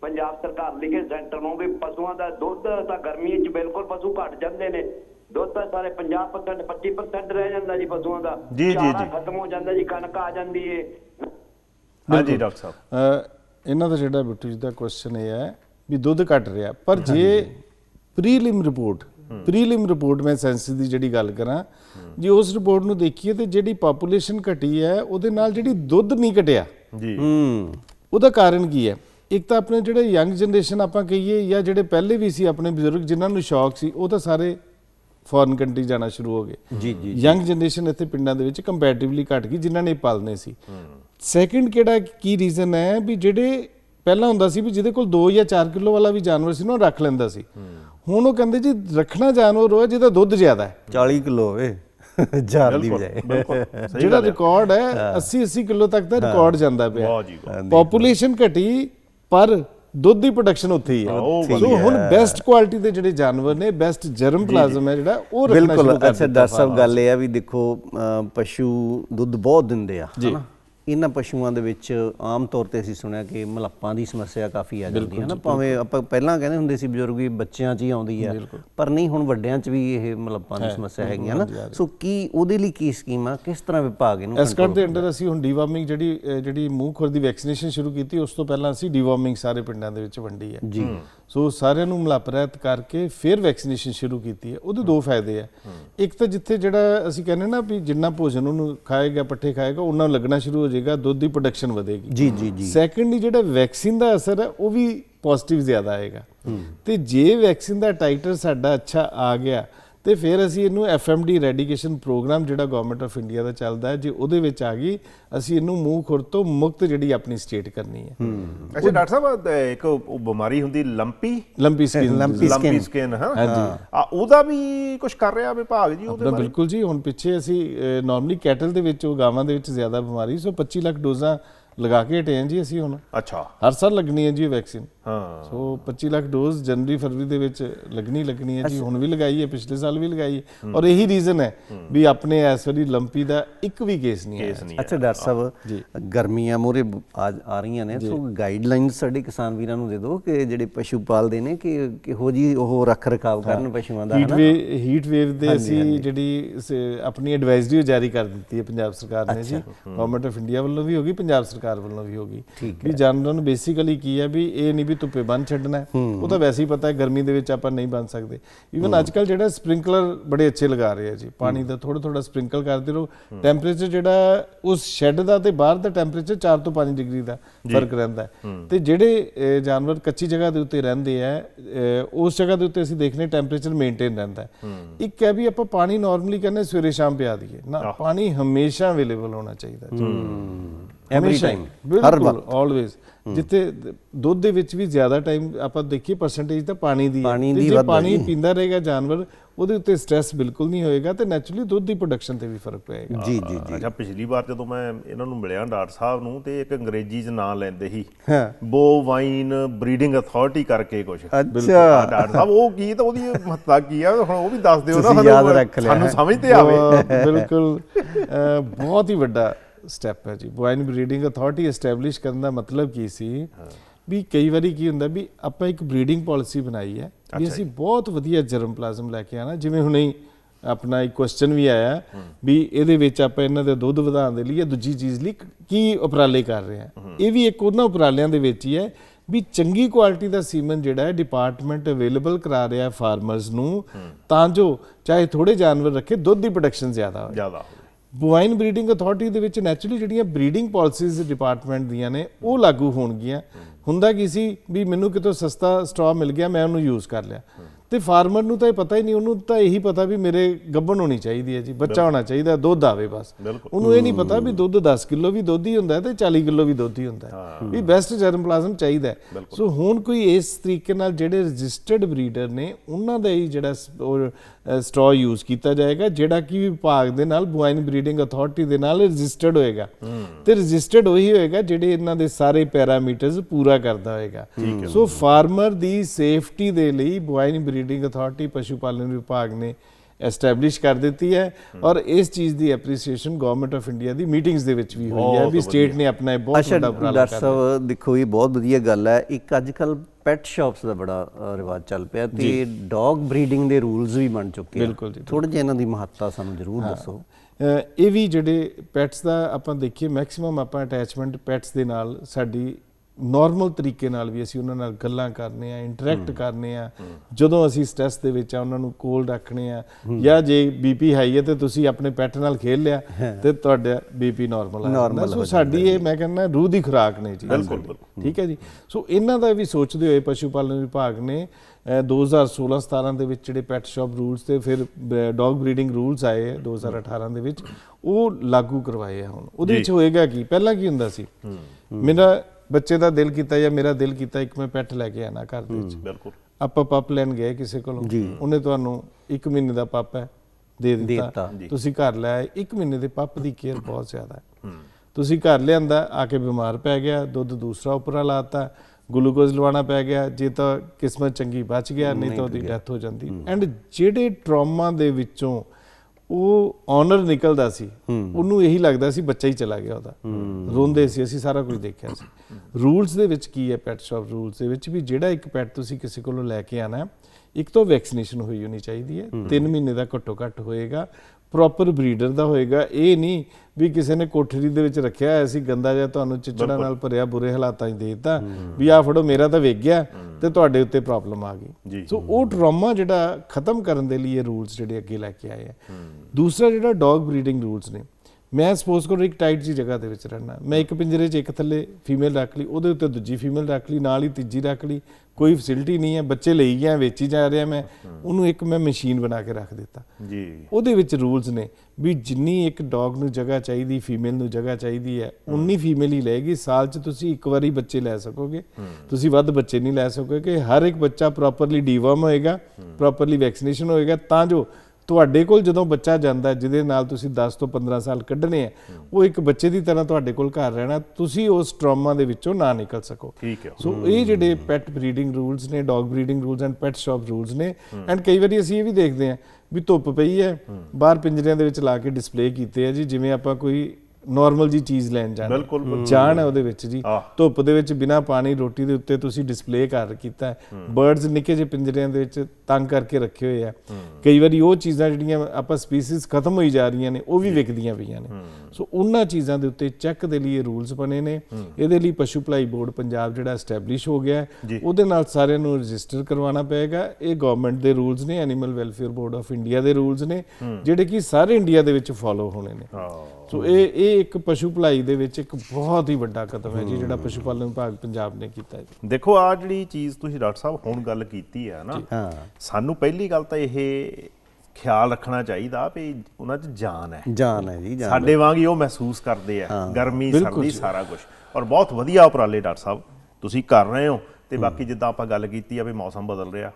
ਪੰਜਾਬ ਸਰਕਾਰ ਲਿਖੇ ਸੈਂਟਰ ਨੂੰ ਵੀ ਪਸ਼ੂਆਂ ਦਾ ਦੁੱਧ ਤਾਂ ਗਰਮੀ 'ਚ ਬਿਲਕੁਲ ਪਸ਼ੂ ਘਟ ਜਾਂਦੇ ਨੇ। ਦੁੱਧ ਤਾਂ ਸਾਰੇ 50% 25% ਰਹਿ ਜਾਂਦਾ ਜੀ ਪਸ਼ੂਆਂ ਦਾ। ਜੀ, ਜੀ, ਚਾਰਾ ਜੀ। ਖਤਮ ਹੋ ਜਾਂਦਾ ਜੀ ਕਣਕ ਆ ਜਾਂਦੀ ਏ। ਹਾਂਜੀ ਡਾਕਟਰ ਸਾਹਿਬ। ਅ, ਇਹਨਾਂ ਦਾ ਜਿਹੜਾ ਬਿੱਟੂ ਜੀ ਦਾ ਕੁਐਸਚਨ ਇਹ ਹੈ ਵੀ ਦੁੱਧ ਘਟ ਰਿਹਾ। ਪਰ ਜੇ ਪ੍ਰੀਲਿਮ ਰਿਪੋਰਟ ਪ੍ਰੀਲਿਮ ਰਿਪੋਰਟ ਮੈਂ ਸੈਂਸਸ ਦੀ ਜਿਹੜੀ ਗੱਲ ਕਰਾਂ ਜੇ ਉਸ ਰਿਪੋਰਟ ਨੂੰ ਦੇਖੀਏ ਤੇ ਜਿਹੜੀ ਪਾਪੂਲੇਸ਼ਨ ਘਟੀ ਹੈ ਉਹਦੇ ਨਾਲ ਜਿਹੜੀ ਦੁੱਧ ਨਹੀਂ ਘਟਿਆ ਜੀ। ਹੂੰ। ਉਹਦਾ ਕਾਰਨ ਕੀ ਹੈ? ਇੱਕ ਤਾਂ ਆਪਣੇ ਜਿਹੜੇ ਯੰਗ ਜਨਰੇਸ਼ਨ ਆਪਾਂ ਕਹੀਏ ਜਾਂ ਜਿਹੜੇ ਪਹਿਲੇ ਵੀ ਸੀ ਆਪਣੇ ਬਜ਼ੁਰਗ ਜਿਨ੍ਹਾਂ ਨੂੰ ਸ਼ੌਕ ਸੀ ਉਹ ਤਾਂ ਸਾਰੇ ਫੋਰਨ ਕੰਟਰੀ ਜਾਣਾ ਸ਼ੁਰੂ ਹੋ ਗਏ। ਜੀ ਜੀ ਯੰਗ ਜਨਰੇਸ਼ਨ ਇੱਥੇ ਪਿੰਡਾਂ ਦੇ ਵਿੱਚ ਕੰਪੈਰੀਟਿਵਲੀ ਘਟ ਗਈ ਜਿਨ੍ਹਾਂ ਨੇ ਪਾਲਨੇ ਸੀ। ਸੈਕਿੰਡ ਕਿਹੜਾ ਕੀ ਰੀਜ਼ਨ ਹੈ ਵੀ ਜਿਹੜੇ ਪਹਿਲਾਂ ਹੁੰਦਾ ਸੀ ਵੀ ਜਿਹਦੇ ਕੋਲ 2 ਜਾਂ 4 ਕਿਲੋ ਵਾਲਾ ਵੀ ਜਾਨਵਰ ਸੀ ਨਾ ਉਹ ਰੱਖ ਲੈਂਦਾ ਸੀ। ਹੁਣ ਉਹ ਕਹਿੰਦੇ ਜੀ ਰੱਖਣਾ ਜਾਨਵਰ ਉਹ ਜਿਹਦਾ ਦੁੱਧ ਜ਼ਿਆਦਾ ਹੈ। 40 ਕਿਲੋ ਹੋਵੇ ਹਜ਼ਾਰ ਦੀ ਬਿਲਕੁਲ ਬਜਾਏ। ਜਿਹੜਾ ਰਿਕਾਰਡ ਹੈ 80 80 ਕਿਲੋ ਤੱਕ ਦਾ ਰਿਕਾਰਡ ਜਾਂਦਾ ਪਿਆ। ਪੋਪੂਲੇਸ਼ਨ ਘਟੀ ਪਰ ਦੁੱਧ ਦੀ ਪ੍ਰੋਡਕਸ਼ਨ ਉੱਥੇ ਹੀ ਹਾਂ, ਸੋ ਹੁਣ ਬੈਸਟ ਕੁਆਲਿਟੀ ਦੇ ਜਿਹੜੇ ਜਾਨਵਰ ਨੇ ਬੈਸਟ ਜਰਮ ਪਲਾਜ਼ਮ ਹੈ ਜਿਹੜਾ ਉਹ ਰੱਖਣਾ ਬਿਲਕੁਲ। ਸ਼ੁਰੂ ਕਰ ਅੱਛਾ ਡਾਕਟਰ ਸਾਹਿਬ ਗੱਲ ਇਹ ਆ ਵੀ ਦੇਖੋ ਪਸ਼ੂ ਦੁੱਧ ਬਹੁਤ ਦਿੰਦੇ ਆ। ਹਨਾ? ਇਹਨਾਂ ਪਸ਼ੂਆਂ ਦੇ ਵਿੱਚ ਆਮ ਤੌਰ ਤੇ ਅਸੀਂ ਸੁਣਿਆ ਕਿ ਮਲੱਪਾਂ ਦੀ ਸਮੱਸਿਆ ਕਾਫੀ ਆ ਜਾਂਦੀ ਹੈ ਨਾ ਭਾਵੇਂ ਆਪਾਂ ਪਹਿਲਾਂ ਕਹਿੰਦੇ ਹੁੰਦੇ ਸੀ ਬਜ਼ੁਰਗ ਵੀ ਬੱਚਿਆਂ 'ਚ ਹੀ ਆਉਂਦੀ ਆ ਪਰ ਨਹੀਂ ਹੁਣ ਵੱਡਿਆਂ 'ਚ ਵੀ ਇਹ ਮਲੱਪਾਂ ਦੀ ਸਮੱਸਿਆ ਹੈਗੀ ਆ ਨਾ। ਸੋ ਕੀ ਉਹਦੇ ਲਈ ਕੀ ਸਕੀਮ ਆ ਕਿਸ ਤਰ੍ਹਾਂ ਵਿਭਾਗ ਇਹਨੂੰ ਐਸਕਟ ਦੇ ਅੰਡਰ ਅਸੀਂ ਹੁਣ ਡੀਵਾਰਮਿੰਗ ਜਿਹੜੀ ਜਿਹੜੀ ਮੂੰਹ ਖੁਰ ਦੀ ਵੈਕਸੀਨੇਸ਼ਨ ਸ਼ੁਰੂ ਕੀਤੀ ਉਸ ਤੋਂ ਪਹਿਲਾਂ ਅਸੀਂ ਡੀਵਾਰਮਿੰਗ ਸਾਰੇ ਪਿੰਡਾਂ ਦੇ ਵਿੱਚ ਵੰਡੀ ਹੈ। ਜੀ। ਸੋ ਸਾਰਿਆਂ ਨੂੰ ਮਲਪਰੈਤ ਕਰਕੇ ਫਿਰ ਵੈਕਸੀਨੇਸ਼ਨ ਸ਼ੁਰੂ ਕੀਤੀ ਹੈ। ਉਹਦੇ ਦੋ ਫਾਇਦੇ ਆ। ਇੱਕ ਤਾਂ ਜਿੱਥੇ ਜਿਹੜਾ ਅਸੀਂ ਕਹਿੰਦੇ ਨਾ ਵੀ ਜਿੰਨਾ ਭੋਜਨ ਉਹਨੂੰ ਖਾਏਗਾ ਪੱਠੇ ਖਾਏਗਾ ਉਹਨਾਂ ਲੱਗਣਾ ਸ਼ੁਰੂ ਹੋ ਜਾਏਗਾ ਦੁੱਧ ਦੀ ਪ੍ਰੋਡਕਸ਼ਨ ਵਧੇਗੀ। ਜੀ ਜੀ ਜੀ। ਸੈਕੰਡਲੀ ਜਿਹੜਾ ਵੈਕਸੀਨ ਦਾ ਅਸਰ ਹੈ ਉਹ ਵੀ ਪੋਜ਼ਿਟਿਵ ਜ਼ਿਆਦਾ ਆਏਗਾ। ਤੇ ਜੇ ਵੈਕਸੀਨ ਦਾ ਟਾਈਟਰ ਸਾਡਾ ਅੱਛਾ ਆ ਗਿਆ ਤੇ ਫਿਰ ਅਸੀਂ ਇਹਨੂੰ ਐਫਐਮਡੀ ਰੈਡੀਕੇਸ਼ਨ ਪ੍ਰੋਗਰਾਮ ਜਿਹੜਾ ਗਵਰਨਮੈਂਟ ਆਫ ਇੰਡੀਆ ਦਾ ਚੱਲਦਾ ਹੈ ਜੇ ਉਹਦੇ ਵਿੱਚ ਆ ਗਈ ਅਸੀਂ ਇਹਨੂੰ ਮੂੰਹ ਖੁਰ ਤੋਂ ਮੁਕਤ ਜਿਹੜੀ ਆਪਣੀ ਸਟੇਟ ਕਰਨੀ ਹੈ। ਅੱਛਾ ਡਾਕਟਰ ਸਾਹਿਬ ਇੱਕ ਉਹ ਬਿਮਾਰੀ ਹੁੰਦੀ lumpy lumpy skin lumpy. Skin ਹਾਂ। ਆ ਉਹਦਾ ਵੀ ਕੁਝ ਕਰ ਰਿਹਾ ਵਿਭਾਗ ਜੀ ਉਹਦੇ ਬਾਰੇ? ਬਿਲਕੁਲ ਜੀ ਹੁਣ ਪਿੱਛੇ ਅਸੀਂ ਨਾਰਮਲੀ ਕੈਟਲ ਦੇ ਵਿੱਚ ਉਹ ਗਾਵਾਂ ਦੇ ਵਿੱਚ ਜ਼ਿਆਦਾ ਬਿਮਾਰੀ ਸੋ 25 ਲੱਖ ਡੋਜ਼ਾਂ ਲਗਾ ਕੇ ਹਟੇ ਹਾਂ ਜੀ ਅਸੀਂ ਹੁਣ। ਅੱਛਾ। ਹਰ ਸਾਲ ਲੱਗਣੀ ਹੈ ਜੀ ਵੈਕਸੀਨ ਹਾਂ। ਸੋ 25 ਲੱਖ ਡੋਜ਼ ਜਨਵਰੀ ਫਰਵਰੀ ਦੇ ਵਿੱਚ ਲੱਗਣੀ ਲੱਗਣੀ ਹੈ ਜੀ। ਹੁਣ ਵੀ ਲਗਾਈ ਹੈ ਪਿਛਲੇ ਸਾਲ ਵੀ ਲਗਾਈ ਹੈ। ਔਰ ਇਹੀ ਰੀਜ਼ਨ ਹੈ ਵੀ ਆਪਣੇ ਇਸ ਵਾਰੀ ਲੰਪੀ ਦਾ ਇੱਕ ਵੀ ਕੇਸ ਨਹੀਂ ਆਇਆ। ਅੱਛਾ ਡਾਕਟਰ ਸਾਹਿਬ ਗਰਮੀਆਂ ਮੋਰੇ ਆ ਆ ਰਹੀਆਂ ਨੇ। ਸੋ ਗਾਈਡਲਾਈਨਸ ਸਾਡੇ ਕਿਸਾਨ ਵੀਰਾਂ ਨੂੰ ਦੇ ਦਿਓ ਕਿ ਜਿਹੜੇ ਪਸ਼ੂ ਪਾਲਦੇ ਨੇ ਕਿ ਕਿਹੋ ਜੀ ਉਹ ਰੱਖ ਰਖਾਵ ਕਰਨ ਪਸ਼ੂਆਂ ਦਾ ਹੀਟ ਹਨਾ? ਹੀਟ ਵੇਵ ਦੇ ਅਸੀਂ ਜਿਹੜੀ ਆਪਣੀ ਐਡਵਾਈਜ਼ਰੀ ਜਾਰੀ ਕਰ ਦਿੱਤੀ ਹੈ ਪੰਜਾਬ ਸਰਕਾਰ ਨੇ ਜੀ। ਗਵਰਨਮੈਂਟ ਆਫ ਇੰਡੀਆ ਵੱਲੋਂ ਵੀ ਹੋਗੀ ਪੰਜਾਬ ਸਰਕਾਰ ਵੱਲੋਂ ਵੀ ਹੋਗੀ ਵੀ ਜਾਨਵਰਾਂ ਨੂੰ ਬੇਸਿਕਲੀ ਕੀ ਹੈ ਵੀ ਇਹ ਨਹੀਂ ਵੀ ਧੁੱਪੇ ਬੰਨ ਛੱਡਣਾ। ਉਹ ਤਾਂ ਵੈਸੇ ਹੀ ਪਤਾ ਹੈ ਗਰਮੀ ਦੇ ਵਿੱਚ ਆਪਾਂ ਨਹੀਂ ਬੰਨ ਸਕਦੇ। ਈਵਨ ਅੱਜ ਕੱਲ ਜਿਹੜਾ ਸਪ੍ਰਿੰਕਲਰ ਬੜੇ ਅੱਛੇ ਲਗਾ ਰਹੇ ਆ ਜੀ। ਪਾਣੀ ਦਾ ਥੋੜਾ ਥੋੜਾ ਸਪ੍ਰਿੰਕਲ ਕਰਦੇ ਰਹੋ। ਟੈਂਪਰੇਚਰ ਜਿਹੜਾ ਉਸ ਸ਼ੈੱਡ ਦਾ ਤੇ ਬਾਹਰ ਦਾ ਟੈਂਪਰੇਚਰ 4 ਤੋਂ 5 ਡਿਗਰੀ ਦਾ ਫ਼ਰਕ ਰਹਿੰਦਾ ਤੇ ਜਿਹੜੇ ਜਾਨਵਰ ਕੱਚੀ ਜਗ੍ਹਾ ਦੇ ਉੱਤੇ ਰਹਿੰਦੇ ਆ ਉਸ ਜਗ੍ਹਾ ਦੇ ਉੱਤੇ ਅਸੀਂ ਦੇਖਨੇ ਟੈਂਪਰੇਚਰ ਮੇਨਟੇਨ ਰਹਿੰਦਾ ਇੱਕ ਹੈ ਵੀ ਆਪਾਂ ਪਾਣੀ ਨਾਰਮਲੀ ਕਹਿੰਦੇ ਸਵੇਰੇ ਸ਼ਾਮ ਪਿਆ ਦਈਏ। ਨਾ ਪਾਣੀ ਹਮੇਸ਼ਾ ਅਵੇਲੇਬਲ ਹੋਣਾ ਚਾਹੀਦਾ ਜੀ ਐਵਰੀ ਟਾਈਮ ਹਰ ਵਕਤ। ਆਲਵੇਜ਼ ਜਿੱਥੇ ਦ- ਦੁੱਧ ਦੇ ਵਿੱਚ ਵੀ ਜ਼ਿਆਦਾ ਟਾਈਮ ਆਪਾਂ ਦੇਖੀਏ ਪਰਸੈਂਟੇਜ ਤਾਂ ਪਾਣੀ ਦੀ ਹੈ। ਜੇ ਪਾਣੀ। ਪੀਂਦਾ ਰਹੇਗਾ ਜਾਨਵਰ ਉਹਦੇ ਉੱਤੇ ਸਟ੍ਰੈਸ ਬਿਲਕੁਲ ਨਹੀਂ ਹੋਏਗਾ ਤੇ ਨੈਚੁਰਲੀ ਦੁੱਧ ਦੀ ਪ੍ਰੋਡਕਸ਼ਨ ਤੇ ਵੀ ਫ਼ਰਕ ਪਏਗਾ। ਜੀ ਜੀ ਜੀ। ਅੱਛਾ ਪਿਛਲੀ ਵਾਰ ਜਦੋਂ ਮੈਂ ਇਹਨਾਂ ਨੂੰ ਮਿਲਿਆ ਡਾਕਟਰ ਸਾਹਿਬ ਨੂੰ ਤੇ ਇੱਕ ਅੰਗਰੇਜ਼ੀ 'ਚ ਨਾਂ ਲੈਂਦੇ ਸੀ। ਹਾਂ। ਬੋਵਾਈਨ ਬਰੀਡਿੰਗ ਅਥਾਰਟੀ ਕਰਕੇ ਕੁਝ ਅੱਛਾ। ਡਾਕਟਰ ਸਾਹਿਬ ਉਹ ਕੀ ਤੇ ਉਹਦੀ ਮਹੱਤਤਾ ਕੀ ਆ? ਹੁਣ ਉਹ ਵੀ ਦੱਸ ਦਿਓ ਨਾ ਸਾਨੂੰ। ਸਮਝ ਤੇ ਆਵੇ। ਬਿਲਕੁਲ ਬਹੁਤ ਹੀ ਵੱਡਾ ਸਟੈਪ ਹੈ ਜੀ ਬੋਇਨ ਬਰੀਡਿੰਗ ਅਥਾਰਟੀ ਐਸਟੈਬਲਿਸ਼ ਕਰਨ ਦਾ ਮਤਲਬ ਕੀ ਸੀ ਵੀ ਕਈ ਵਾਰੀ ਕੀ ਹੁੰਦਾ ਵੀ ਆਪਾਂ ਇੱਕ ਬਰੀਡਿੰਗ ਪਾਲਿਸੀ ਬਣਾਈ ਹੈ ਵੀ ਅਸੀਂ ਬਹੁਤ ਵਧੀਆ ਜਰਮ ਪਲਾਜ਼ਮ ਲੈ ਕੇ ਆਣਾ ਜਿਵੇਂ ਹੁਣੇ ਹੀ ਆਪਣਾ ਇੱਕ ਕੁਐਸਚਨ ਵੀ ਆਇਆ ਵੀ ਇਹਦੇ ਵਿੱਚ ਆਪਾਂ ਇਹਨਾਂ ਦੇ ਦੁੱਧ ਵਧਾਉਣ ਦੇ ਲਈ ਦੂਜੀ ਚੀਜ਼ ਲਈ ਕੀ ਉਪਰਾਲੇ ਕਰ ਰਹੇ ਆ ਇਹ ਵੀ ਇੱਕ ਉਹਨਾਂ ਉਪਰਾਲਿਆਂ ਦੇ ਵਿੱਚ ਹੀ ਹੈ ਵੀ ਚੰਗੀ ਕੁਆਲਿਟੀ ਦਾ ਸੀਮਨ ਜਿਹੜਾ ਹੈ ਡਿਪਾਰਟਮੈਂਟ ਅਵੇਲੇਬਲ ਕਰਾ ਰਿਹਾ ਫਾਰਮਰਸ ਨੂੰ ਤਾਂ ਜੋ ਚਾਹੇ ਥੋੜੇ ਜਾਨਵਰ ਰੱਖੇ ਦੁੱਧ ਦੀ ਪ੍ਰੋਡਕਸ਼ਨ ਜ਼ਿਆਦਾ ਹੋਵੇ ਜ਼ਿਆਦਾ ਹੋਵੇ ਬੋਵਾਈਨ ਬਰੀਡਿੰਗ ਅਥਾਰਟੀ ਦੇ ਵਿੱਚ ਨੈਚੁਰਲੀ ਜਿਹੜੀਆਂ ਬਰੀਡਿੰਗ ਪਾਲਿਸੀਜ਼ ਡਿਪਾਰਟਮੈਂਟ ਦੀਆਂ ਨੇ ਉਹ ਲਾਗੂ ਹੋਣਗੀਆਂ। ਹੁੰਦਾ ਕੀ ਸੀ ਵੀ ਮੈਨੂੰ ਕਿਤੋਂ ਸਸਤਾ ਸਟ੍ਰਾ ਮਿਲ ਗਿਆ ਮੈਂ ਉਹਨੂੰ ਯੂਜ਼ ਕਰ ਲਿਆ। ਤੇ ਫਾਰਮਰ ਨੂੰ ਤਾਂ ਇਹ ਪਤਾ ਹੀ ਨਹੀਂ ਉਹਨੂੰ ਤਾਂ ਇਹੀ ਪਤਾ ਵੀ ਮੇਰੇ ਗੱਭਣ ਹੋਣੀ ਚਾਹੀਦੀ ਹੈ ਜੀ ਬੱਚਾ ਹੋਣਾ ਚਾਹੀਦਾ ਦੁੱਧ ਆਵੇ ਬਸ। ਉਹਨੂੰ ਇਹ ਨਹੀਂ ਪਤਾ ਵੀ ਦੁੱਧ 10 ਕਿਲੋ ਵੀ ਦੁੱਧ ਹੀ ਹੁੰਦਾ ਤੇ 40 ਕਿਲੋ ਵੀ ਦੁੱਧ ਹੀ ਹੁੰਦਾ। ਵੀ ਬੈਸਟ ਜਰਮਪਲਾਜ਼ਮ ਚਾਹੀਦਾ ਹੈ। ਸੋ ਹੁਣ ਕੋਈ ਇਸ ਤਰੀਕੇ ਨਾਲ ਜਿਹੜੇ ਰਜਿਸਟਰਡ ਬਰੀਡਰ ਨੇ ਉਹਨਾਂ ਦਾ ਹੀ ਜਿਹੜਾ ਸਟ੍ਰਾ ਯੂਜ਼ ਕੀਤਾ ਜਾਏਗਾ ਜਿਹੜਾ ਕਿ ਵਿਭਾਗ ਦੇ ਨਾਲ ਬੁਆਇਨ ਬਰੀਡਿੰਗ ਅਥਾਰਟੀ ਦੇ ਨਾਲ ਰਜਿਸਟਰਡ ਹੋਏਗਾ। ਤੇ ਰਜਿਸਟਰਡ ਉਹੀ ਹੋਏਗਾ ਜਿਹੜੇ ਇਹਨਾਂ ਦੇ ਸਾਰੇ ਪੈਰਾਮੀਟਰਸ ਪੂਰਾ ਕਰਦਾ ਹੋਏਗਾ। ਸੋ ਫਾਰਮਰ ਦੀ ਸੇਫਟੀ ਦੇ ਲਈ ਬੁਆਇਨ ਬਰੀਡਿੰਗ ਅਥਾਰਟੀ ਪਸ਼ੂ ਪਾਲਣ ਵਿਭਾਗ ਨੇ ਐਸਟੈਬਲਿਸ਼ ਕਰ ਦਿੱਤੀ ਹੈ ਔਰ ਇਸ ਚੀਜ਼ ਦੀ ਐਪਰੀਸੀਏਸ਼ਨ ਗਵਰਨਮੈਂਟ ਆਫ ਇੰਡੀਆ ਦੀ ਮੀਟਿੰਗਸ ਦੇ ਵਿੱਚ ਵੀ ਹੋਈ ਹੈ ਵੀ ਸਟੇਟ ਨੇ ਆਪਣਾ ਇਹ ਬਹੁਤ ਅੱਛਾ ਵੱਡਾ ਉਪਰਾਲਾ ਡਾਕਟਰ ਸਾਹਿਬ ਦੇਖੋ ਇਹ ਬਹੁਤ ਵਧੀਆ ਗੱਲ ਹੈ। ਇੱਕ ਅੱਜ ਕੱਲ ਪੈਟ ਸ਼ਾਪਸ ਦਾ ਬੜਾ ਰਿਵਾਜ ਚੱਲ ਪਿਆ ਤੇ ਡੌਗ ਬਰੀਡਿੰਗ ਦੇ ਰੂਲਸ ਵੀ ਬਣ ਚੁੱਕੇ ਆ। ਥੋੜੇ ਜਿਹਾ ਇਹਨਾਂ ਦੀ ਮਹੱਤਤਾ ਸਾਨੂੰ ਜ਼ਰੂਰ ਦੱਸੋ। ਇਹ ਵੀ ਜਿਹੜੇ ਪੈਟਸ ਦਾ ਆਪਾਂ ਦੇਖੀਏ ਮੈਕਸਿਮਮ ਆਪਾਂ ਅਟੈਚਮੈਂਟ ਪੈਟਸ ਦੇ ਨਾਲ ਸਾਡੀ ਨਾਰਮਲ ਤਰੀਕੇ ਨਾਲ ਵੀ ਅਸੀਂ ਉਹਨਾਂ ਨਾਲ ਗੱਲਾਂ ਕਰਨੇ ਆ ਇੰਟਰੈਕਟ ਕਰਨੇ ਆ ਜਦੋਂ ਅਸੀਂ ਸਟ੍ਰੈਸ ਦੇ ਵਿੱਚ ਆ ਉਹਨਾਂ ਨੂੰ ਕੋਲ ਰੱਖਣੇ ਆ ਜਾਂ ਜੇ ਬੀਪੀ ਹਾਈ ਹੈ ਤੇ ਤੁਸੀਂ ਆਪਣੇ ਪੈਟ ਨਾਲ ਖੇਲ ਲਿਆ ਤੇ ਤੁਹਾਡਾ ਬੀਪੀ ਨਾਰਮਲ ਆ ਜਾਂਦਾ। ਸੋ ਸਾਡੀ ਇਹ ਮੈਂ ਕਹਿੰਦਾ ਰੂਹ ਦੀ ਖੁਰਾਕ ਨੇ ਜੀ। ਬਿਲਕੁਲ। ਠੀਕ ਹੈ ਜੀ। ਸੋ ਇਹਨਾਂ ਦਾ ਵੀ ਸੋਚਦੇ ਹੋਏ ਪਸ਼ੂ ਪਾਲਣ ਵਿਭਾਗ ਨੇ ਅਹ 2016-17 ਦੇ ਵਿੱਚ ਜਿਹੜੇ ਪੈਟ ਸ਼ਾਪ ਰੂਲਸ ਤੇ ਫਿਰ ਡੌਗ ਬਰੀਡਿੰਗ ਰੂਲਸ ਆਏ ਆ 2018 ਦੇ ਵਿੱਚ ਉਹ ਲਾਗੂ ਕਰਵਾਏ ਆ ਹੁਣ। ਉਹਦੇ ਵਿੱਚ ਹੋਏਗਾ ਕੀ? ਪਹਿਲਾਂ ਕੀ ਹੁੰਦਾ ਸੀ? ਮੇਰਾ ਬੱਚੇ ਦਾ ਦਿਲ ਕੀਤਾ ਜਾਂ ਮੇਰਾ ਦਿਲ ਕੀਤਾ ਇੱਕ ਮੈਂ ਪੈਟ ਲੈ ਕੇ ਆਣਾ ਘਰ ਦੇ ਵਿੱਚ। ਬਿਲਕੁਲ। ਆਪਾਂ ਪੱਪ ਲੈਣ ਗਏ ਕਿਸੇ ਕੋਲੋਂ ਉਹਨੇ ਤੁਹਾਨੂੰ 1 ਮਹੀਨੇ ਦਾ ਪੱਪ ਹੈ ਦੇ ਦਿੱਤਾ। ਤੁਸੀਂ ਘਰ ਲੈ ਆਏ 1 ਮਹੀਨੇ ਦੇ ਪੱਪ ਦੀ ਕੇਅਰ ਬਹੁਤ ਜ਼ਿਆਦਾ ਹੈ। ਤੁਸੀਂ ਘਰ ਲਿਆਂਦਾ ਆ ਕੇ ਬਿਮਾਰ ਪੈ ਗਿਆ ਦੁੱਧ ਦੂਸਰਾ ਉਪਰਾ ਲਾਤਾ ਗਲੂਕੋਜ਼ ਲਵਾਉਣਾ ਪੈ ਗਿਆ ਜੇ ਤਾਂ ਕਿਸਮਤ ਚੰਗੀ ਬਚ ਗਿਆ ਨਹੀਂ ਤਾਂ ਉਹਦੀ ਡੈਥ ਹੋ ਜਾਂਦੀ। ਐਂਡ ਜਿਹੜੇ ਟਰਾਮਾ ਦੇ ਵਿੱਚੋਂ ਉਹ ਓਨਰ ਨਿਕਲਦਾ ਸੀ। ਉਹਨੂੰ ਇਹੀ ਲੱਗਦਾ ਸੀ ਬੱਚਾ ਹੀ ਚਲਾ ਗਿਆ ਉਹਦਾ। ਰੋਂਦੇ ਸੀ ਅਸੀਂ ਸਾਰਾ ਕੁਝ ਦੇਖਿਆ ਸੀ। ਰੂਲਸ ਦੇ ਵਿੱਚ ਕੀ ਹੈ ਪੈਟ ਸ਼ਾਪ ਰੂਲਸ ਦੇ ਵਿੱਚ ਵੀ ਜਿਹੜਾ ਇੱਕ ਪੈਟ ਤੁਸੀਂ ਕਿਸੇ ਕੋਲੋਂ ਲੈ ਕੇ ਆਣਾ ਹੈ ਇੱਕ ਤਾਂ ਵੈਕਸੀਨੇਸ਼ਨ ਹੋਈ ਹੋਣੀ ਚਾਹੀਦੀ ਹੈ। 3 ਮਹੀਨੇ ਦਾ ਘੱਟੋ ਘੱਟ ਹੋਏਗਾ। ਪ੍ਰੋਪਰ ਬਰੀਡਰ ਦਾ ਹੋਏਗਾ। ਇਹ ਨਹੀਂ ਵੀ ਕਿਸੇ ਨੇ ਕੋਠੜੀ ਦੇ ਵਿੱਚ ਰੱਖਿਆ ਹੋਇਆ ਸੀ ਗੰਦਾ ਜਿਹਾ ਤੁਹਾਨੂੰ ਚਿਚੜਾ ਨਾਲ ਭਰਿਆ ਬੁਰੇ ਹਾਲਾਤਾਂ 'ਚ ਦੇ ਦਿੱਤਾ ਵੀ ਆ ਫੜੋ ਮੇਰਾ ਤਾਂ ਵੇਖ ਗਿਆ ਤੇ ਤੁਹਾਡੇ ਉੱਤੇ ਪ੍ਰੋਬਲਮ ਆ। ਗਈ। ਸੋ ਉਹ ਟਰਾਮਾ ਜਿਹੜਾ ਖਤਮ ਕਰਨ ਦੇ ਲਈ ਇਹ ਰੂਲਸ ਜਿਹੜੇ ਅੱਗੇ ਲੈ ਕੇ ਆਏ ਆ। ਦੂਸਰਾ ਜਿਹੜਾ ਡੌਗ ਬਰੀਡਿੰਗ ਰੂਲਸ ਨੇ ਮੈਂ ਸਪੋਜ਼ ਕਰੋ ਇੱਕ ਟਾਈਟ ਜੀ ਜਗ੍ਹਾ ਦੇ ਵਿੱਚ ਰਹਿਣਾ ਮੈਂ ਇੱਕ ਪਿੰਜਰੇ 'ਚ ਇੱਕ ਥੱਲੇ ਫੀਮੇਲ ਰੱਖ ਲਈ ਉਹਦੇ ਉੱਤੇ ਦੂਜੀ ਫੀਮੇਲ ਰੱਖ ਲਈ ਨਾਲ ਹੀ ਤੀਜੀ ਰੱਖ ਲਈ। ਕੋਈ ਫੈਸਿਲਿਟੀ ਨਹੀਂ ਹੈ ਬੱਚੇ ਲਈ ਗਿਆ ਵੇਚੀ ਜਾ ਰਿਹਾ ਮੈਂ। ਉਹਨੂੰ ਇੱਕ ਮੈਂ ਮਸ਼ੀਨ ਬਣਾ ਕੇ ਰੱਖ ਦਿੱਤਾ। ਜੀ। ਉਹਦੇ ਵਿੱਚ ਰੂਲਸ ਨੇ ਵੀ ਜਿੰਨੀ ਇੱਕ ਡੌਗ ਨੂੰ ਜਗ੍ਹਾ ਚਾਹੀਦੀ ਫੀਮੇਲ ਨੂੰ ਜਗ੍ਹਾ ਚਾਹੀਦੀ ਹੈ ਉਨੀ ਫੀਮੇਲ ਹੀ ਲਏਗੀ। ਸਾਲ 'ਚ ਤੁਸੀਂ ਇੱਕ ਵਾਰੀ ਬੱਚੇ ਲੈ ਸਕੋਗੇ। ਤੁਸੀਂ ਵੱਧ ਬੱਚੇ ਨਹੀਂ ਲੈ ਸਕੋਗੇ। ਹਰ ਇੱਕ ਬੱਚਾ ਪ੍ਰੋਪਰਲੀ ਡੀਵਰਮ ਹੋਏਗਾ ਪ੍ਰੋਪਰਲੀ ਵੈਕਸੀਨੇਸ਼ਨ ਹੋਏਗਾ। ਤਾਂ ਜੋ ਤੁਹਾਡੇ ਕੋਲ ਜਦੋਂ ਬੱਚਾ ਜਾਂਦਾ ਜਿਹਦੇ ਨਾਲ ਤੁਸੀਂ 10 ਤੋਂ 15 ਸਾਲ ਕੱਢਣੇ ਆ ਉਹ ਇੱਕ ਬੱਚੇ ਦੀ ਤਰ੍ਹਾਂ ਤੁਹਾਡੇ ਕੋਲ ਘਰ ਰਹਿਣਾ ਤੁਸੀਂ ਉਸ ਟਰਾਮਾ ਦੇ ਵਿੱਚੋਂ ਨਾ ਨਿਕਲ ਸਕੋ। ਠੀਕ ਹੈ। ਸੋ ਇਹ ਜਿਹੜੇ ਪੈਟ ਬਰੀਡਿੰਗ ਰੂਲਸ ਨੇ dog breeding rules and pet shop rules ਨੇ ਐਂਡ ਕਈ ਵਾਰੀ ਅਸੀਂ ਇਹ ਵੀ ਦੇਖਦੇ ਹਾਂ ਵੀ ਧੁੱਪ ਪਈ ਹੈ ਬਾਹਰ ਪਿੰਜਰਿਆਂ ਦੇ ਵਿੱਚ ਲਾ ਕੇ ਡਿਸਪਲੇ ਕੀਤੇ ਆ ਜੀ ਜਿਵੇਂ ਆਪਾਂ ਕੋਈ ਨਾਰਮਲ ਜੀ ਚੀਜ਼ ਲੈਣ ਜਾਣਾ। ਬਿਲਕੁਲ। ਜਾਣ ਹੈ ਉਹਦੇ ਵਿੱਚ ਜੀ। ਧੁੱਪ ਦੇ ਵਿੱਚ ਬਿਨਾ ਪਾਣੀ ਰੋਟੀ ਦੇ ਉੱਤੇ ਤੁਸੀਂ ਡਿਸਪਲੇ ਕਰ ਕੀਤਾ ਬਰਡਸ ਨਿੱਕੇ ਜਿਹੇ ਪਿੰਜਰਿਆਂ ਦੇ ਵਿੱਚ ਤੰਗ ਕਰਕੇ ਰੱਖੇ ਹੋਏ ਆ। ਕਈ ਵਾਰੀ ਉਹ ਚੀਜ਼ਾਂ ਜਿਹੜੀਆਂ ਆਪਾਂ ਸਪੀਸੀਜ਼ ਖਤਮ ਹੋਈ ਜਾ ਰਹੀਆਂ ਨੇ ਉਹ ਵੀ ਵਿਕਦੀਆਂ ਪਈਆਂ ਨੇ। ਸੋ ਉਹਨਾਂ ਚੀਜ਼ਾਂ ਦੇ ਉੱਤੇ ਚੈੱਕ ਦੇ ਲਈ ਰੂਲਸ ਬਣੇ ਨੇ। ਇਹਦੇ ਲਈ ਪਸ਼ੂ ਭਲਾਈ ਬੋਰਡ ਪੰਜਾਬ ਜਿਹੜਾ ਐਸਟੈਬਲਿਸ਼ ਹੋ ਗਿਆ। ਉਹਦੇ ਨਾਲ ਸਾਰਿਆਂ ਨੂੰ ਰਜਿਸਟਰ ਕਰਵਾਉਣਾ ਪਏਗਾ। ਇਹ ਗਵਰਨਮੈਂਟ ਦੇ ਰੂਲਸ ਨੇ animal welfare board of India ਦੇ ਰੂਲਸ ਨੇ ਜਿਹੜੇ ਕਿ ਸਾਰੇ ਇੰਡੀਆ ਦੇ ਵਿੱਚ ਫਾਲੋ ਹੋਣੇ ਨੇ। ਸੋ ਇਹ ਇਹ ਇੱਕ ਪਸ਼ੂ ਭਲਾਈ ਦੇ ਵਿੱਚ ਇੱਕ ਬਹੁਤ ਹੀ ਵੱਡਾ ਕਦਮ ਹੈ ਜੀ ਜਿਹੜਾ ਪਸ਼ੂ ਪਾਲਣ ਵਿਭਾਗ ਪੰਜਾਬ ਨੇ ਕੀਤਾ ਹੈ ਦੇਖੋ ਆ ਜਿਹੜੀ ਚੀਜ਼ ਤੁਸੀਂ ਡਾਕਟਰ ਸਾਹਿਬ ਹੁਣ ਗੱਲ ਕੀਤੀ ਹੈ ਨਾ ਸਾਨੂੰ ਪਹਿਲੀ ਗੱਲ ਤਾਂ ਇਹ ਖਿਆਲ ਰੱਖਣਾ ਚਾਹੀਦਾ ਵੀ ਉਹਨਾਂ 'ਚ ਜਾਨ ਹੈ। ਜਾਨ ਹੈ ਜੀ ਜਾਨ ਸਾਡੇ ਵਾਂਗ ਹੀ ਉਹ ਮਹਿਸੂਸ ਕਰਦੇ ਆ ਗਰਮੀ ਸਰਦੀ ਸਾਰਾ ਕੁਝ ਔਰ ਬਹੁਤ ਵਧੀਆ ਉਪਰਾਲੇ ਡਾਕਟਰ ਸਾਹਿਬ ਤੁਸੀਂ ਕਰ ਰਹੇ ਹੋ। ਤੇ ਬਾਕੀ ਜਿੱਦਾਂ ਆਪਾਂ ਗੱਲ ਕੀਤੀ ਆ ਵੀ ਮੌਸਮ ਬਦਲ ਰਿਹਾ।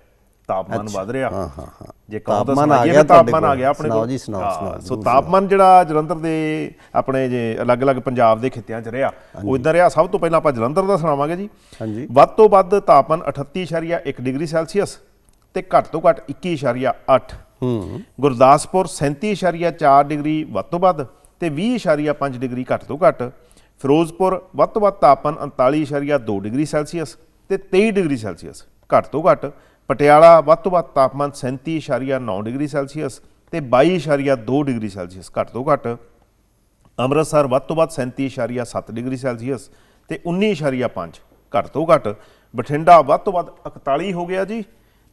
ਤਾਪਮਾਨ ਵਧ ਰਿਹਾ। ਹਾਂ ਹਾਂ ਹਾਂ। ਜੇ ਕਹੋ ਤਾਂ ਤਾਪਮਾਨ ਆ ਗਿਆ ਤਾਪਮਾਨ ਆ ਗਿਆ ਆਪਣੇ ਸੁਣਾਓ ਕੋਲ। ਜੀ, ਸੁਣਾਓ, ਹਾਂ, ਸੁਣਾਓ, ਸੋ ਤਾਪਮਾਨ ਜਿਹੜਾ ਜਲੰਧਰ ਦੇ ਆਪਣੇ ਜੇ ਅਲੱਗ-ਅਲੱਗ ਪੰਜਾਬ ਦੇ ਖਿੱਤਿਆਂ 'ਚ ਰਿਹਾ ਉਹ ਇਦਾਂ ਰਿਹਾ। ਸਭ ਤੋਂ ਪਹਿਲਾਂ ਆਪਾਂ ਜਲੰਧਰ ਦਾ ਸੁਣਾਵਾਂਗੇ ਜੀ। ਹਾਂਜੀ। ਵੱਧ ਤੋਂ ਵੱਧ ਤਾਪਮਾਨ 38.1 ਡਿਗਰੀ ਸੈਲਸੀਅਸ ਤੇ ਘੱਟ ਤੋਂ ਘੱਟ 21.8 ਹੂੰ। ਗੁਰਦਾਸਪੁਰ 37.4 ਡਿਗਰੀ ਵੱਧ ਤੋਂ ਵੱਧ ਤੇ 20.5 ਡਿਗਰੀ ਘੱਟ ਤੋਂ ਘੱਟ। ਫਿਰੋਜ਼ਪੁਰ ਵੱਧ ਤੋਂ ਵੱਧ ਤਾਪਮਾਨ 39.2 ਡਿਗਰੀ ਸੈਲਸੀਅਸ ਤੇ 23 ਡਿਗਰੀ ਸੈਲਸੀਅਸ ਘੱਟ ਤੋਂ ਘੱਟ। ਪਟਿਆਲਾ ਵੱਧ ਤੋਂ ਵੱਧ ਤਾਪਮਾਨ 37.9 ਡਿਗਰੀ ਸੈਲਸੀਅਸ ਤੇ 22.2 ਡਿਗਰੀ ਸੈਲਸੀਅਸ ਘੱਟ ਤੋਂ ਘੱਟ। ਅੰਮ੍ਰਿਤਸਰ ਵੱਧ ਤੋਂ ਵੱਧ 37.7 ਡਿਗਰੀ ਸੈਲਸੀਅਸ ਤੇ 19.5 ਘੱਟ ਤੋਂ ਘੱਟ। ਬਠਿੰਡਾ ਵੱਧ ਤੋਂ ਵੱਧ 41 ਹੋ ਗਿਆ ਜੀ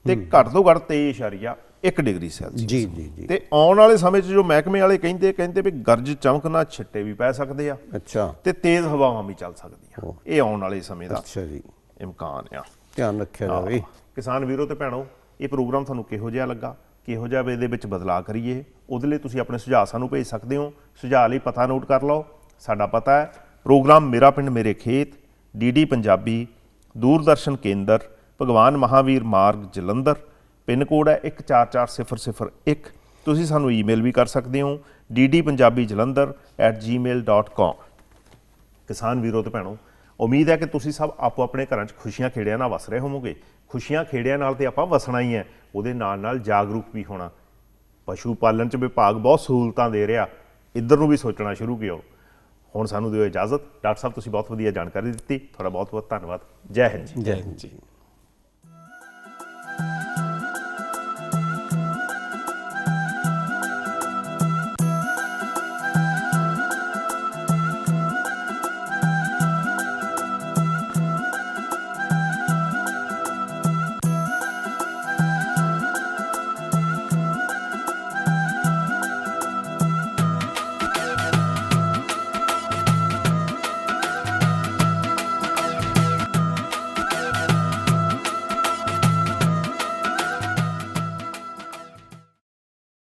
ਤੇ ਘੱਟ ਤੋਂ ਘੱਟ 23.1 ਡਿਗਰੀ ਸੈਲਸੀਅਸ। ਜੀ ਜੀ ਜੀ। ਤੇ ਆਉਣ ਵਾਲੇ ਸਮੇਂ 'ਚ ਜੋ ਮਹਿਕਮੇ ਵਾਲੇ ਕਹਿੰਦੇ ਕਹਿੰਦੇ ਵੀ ਗਰਜ ਚਮਕਣਾ ਛਿੱਟੇ ਵੀ ਪੈ ਸਕਦੇ ਆ ਅੱਛਾ। ਤੇ ਤੇਜ਼ ਹਵਾਵਾਂ ਵੀ ਚੱਲ ਸਕਦੀਆਂ। ਇਹ ਆਉਣ ਵਾਲੇ ਸਮੇਂ ਦਾ ਅੱਛਾ ਜੀ। ਇਮਕਾਨ ਆ। ਧਿਆਨ ਰੱਖਿਆ ਜਾਵੇ। ਕਿਸਾਨ ਵੀਰੋ ਤੇ ਭੈਣੋ, ਇਹ ਪ੍ਰੋਗਰਾਮ ਤੁਹਾਨੂੰ ਕਿਹੋ ਜਿਹਾ ਲੱਗਾ? ਕਿਹੋ ਜਿਹਾ ਇਹਦੇ ਵਿੱਚ ਬਦਲਾਅ ਕਰੀਏ? ਉਹਦੇ ਲਈ ਤੁਸੀਂ ਆਪਣੇ ਸੁਝਾਅ ਸਾਨੂੰ ਭੇਜ ਸਕਦੇ ਹੋ। ਸੁਝਾਅ ਲਈ ਪਤਾ ਨੋਟ ਕਰ ਲਓ। ਸਾਡਾ ਪਤਾ ਹੈ, ਪ੍ਰੋਗਰਾਮ ਮੇਰਾ ਪਿੰਡ ਮੇਰੇ ਖੇਤ ਡੀਡੀ ਪੰਜਾਬੀ, ਦੂਰਦਰਸ਼ਨ ਕੇਂਦਰ, ਭਗਵਾਨ ਮਹਾਵੀਰ ਮਾਰਗ, ਜਲੰਧਰ, ਪਿੰਨ ਕੋਡ ਹੈ 144001 ਤੁਸੀਂ ਸਾਨੂੰ ਈਮੇਲ ਵੀ ਕਰ ਸਕਦੇ ਹੋ ddpunjabijalandhar@gmail.com ਕਿਸਾਨ ਵੀਰੋ ਤੇ ਭੈਣੋ ਉਮੀਦ ਹੈ ਕਿ ਤੁਸੀਂ ਸਭ ਆਪੋ ਆਪਣੇ ਘਰਾਂ 'ਚ ਖੁਸ਼ੀਆਂ ਖੇੜਿਆਂ ਨਾਲ ਵਸ ਰਹੇ ਹੋਵੋਗੇ। ਖੁਸ਼ੀਆਂ ਖੇੜਿਆਂ ਨਾਲ ਤੇ ਆਪਾਂ ਵਸਣਾ ਹੀ ਹੈ। ਉਹਦੇ ਨਾਲ ਨਾਲ ਜਾਗਰੂਕ ਵੀ ਹੋਣਾ। ਪਸ਼ੂ ਪਾਲਣ 'ਚ ਵਿਭਾਗ ਬਹੁਤ ਸਹੂਲਤਾਂ ਦੇ ਰਿਹਾ। ਇੱਧਰ ਨੂੰ ਵੀ ਸੋਚਣਾ ਸ਼ੁਰੂ ਕਿਓ ਹੁਣ ਸਾਨੂੰ ਦਿਓ ਇਜਾਜ਼ਤ। ਡਾਕਟਰ ਸਾਹਿਬ, ਤੁਸੀਂ ਬਹੁਤ ਵਧੀਆ ਜਾਣਕਾਰੀ ਦਿੱਤੀ। ਤੁਹਾਡਾ ਬਹੁਤ ਬਹੁਤ ਧੰਨਵਾਦ। ਜੈ ਹਿੰਦ ਜੀ। ਜੈ ਹਿੰਦ ਜੀ।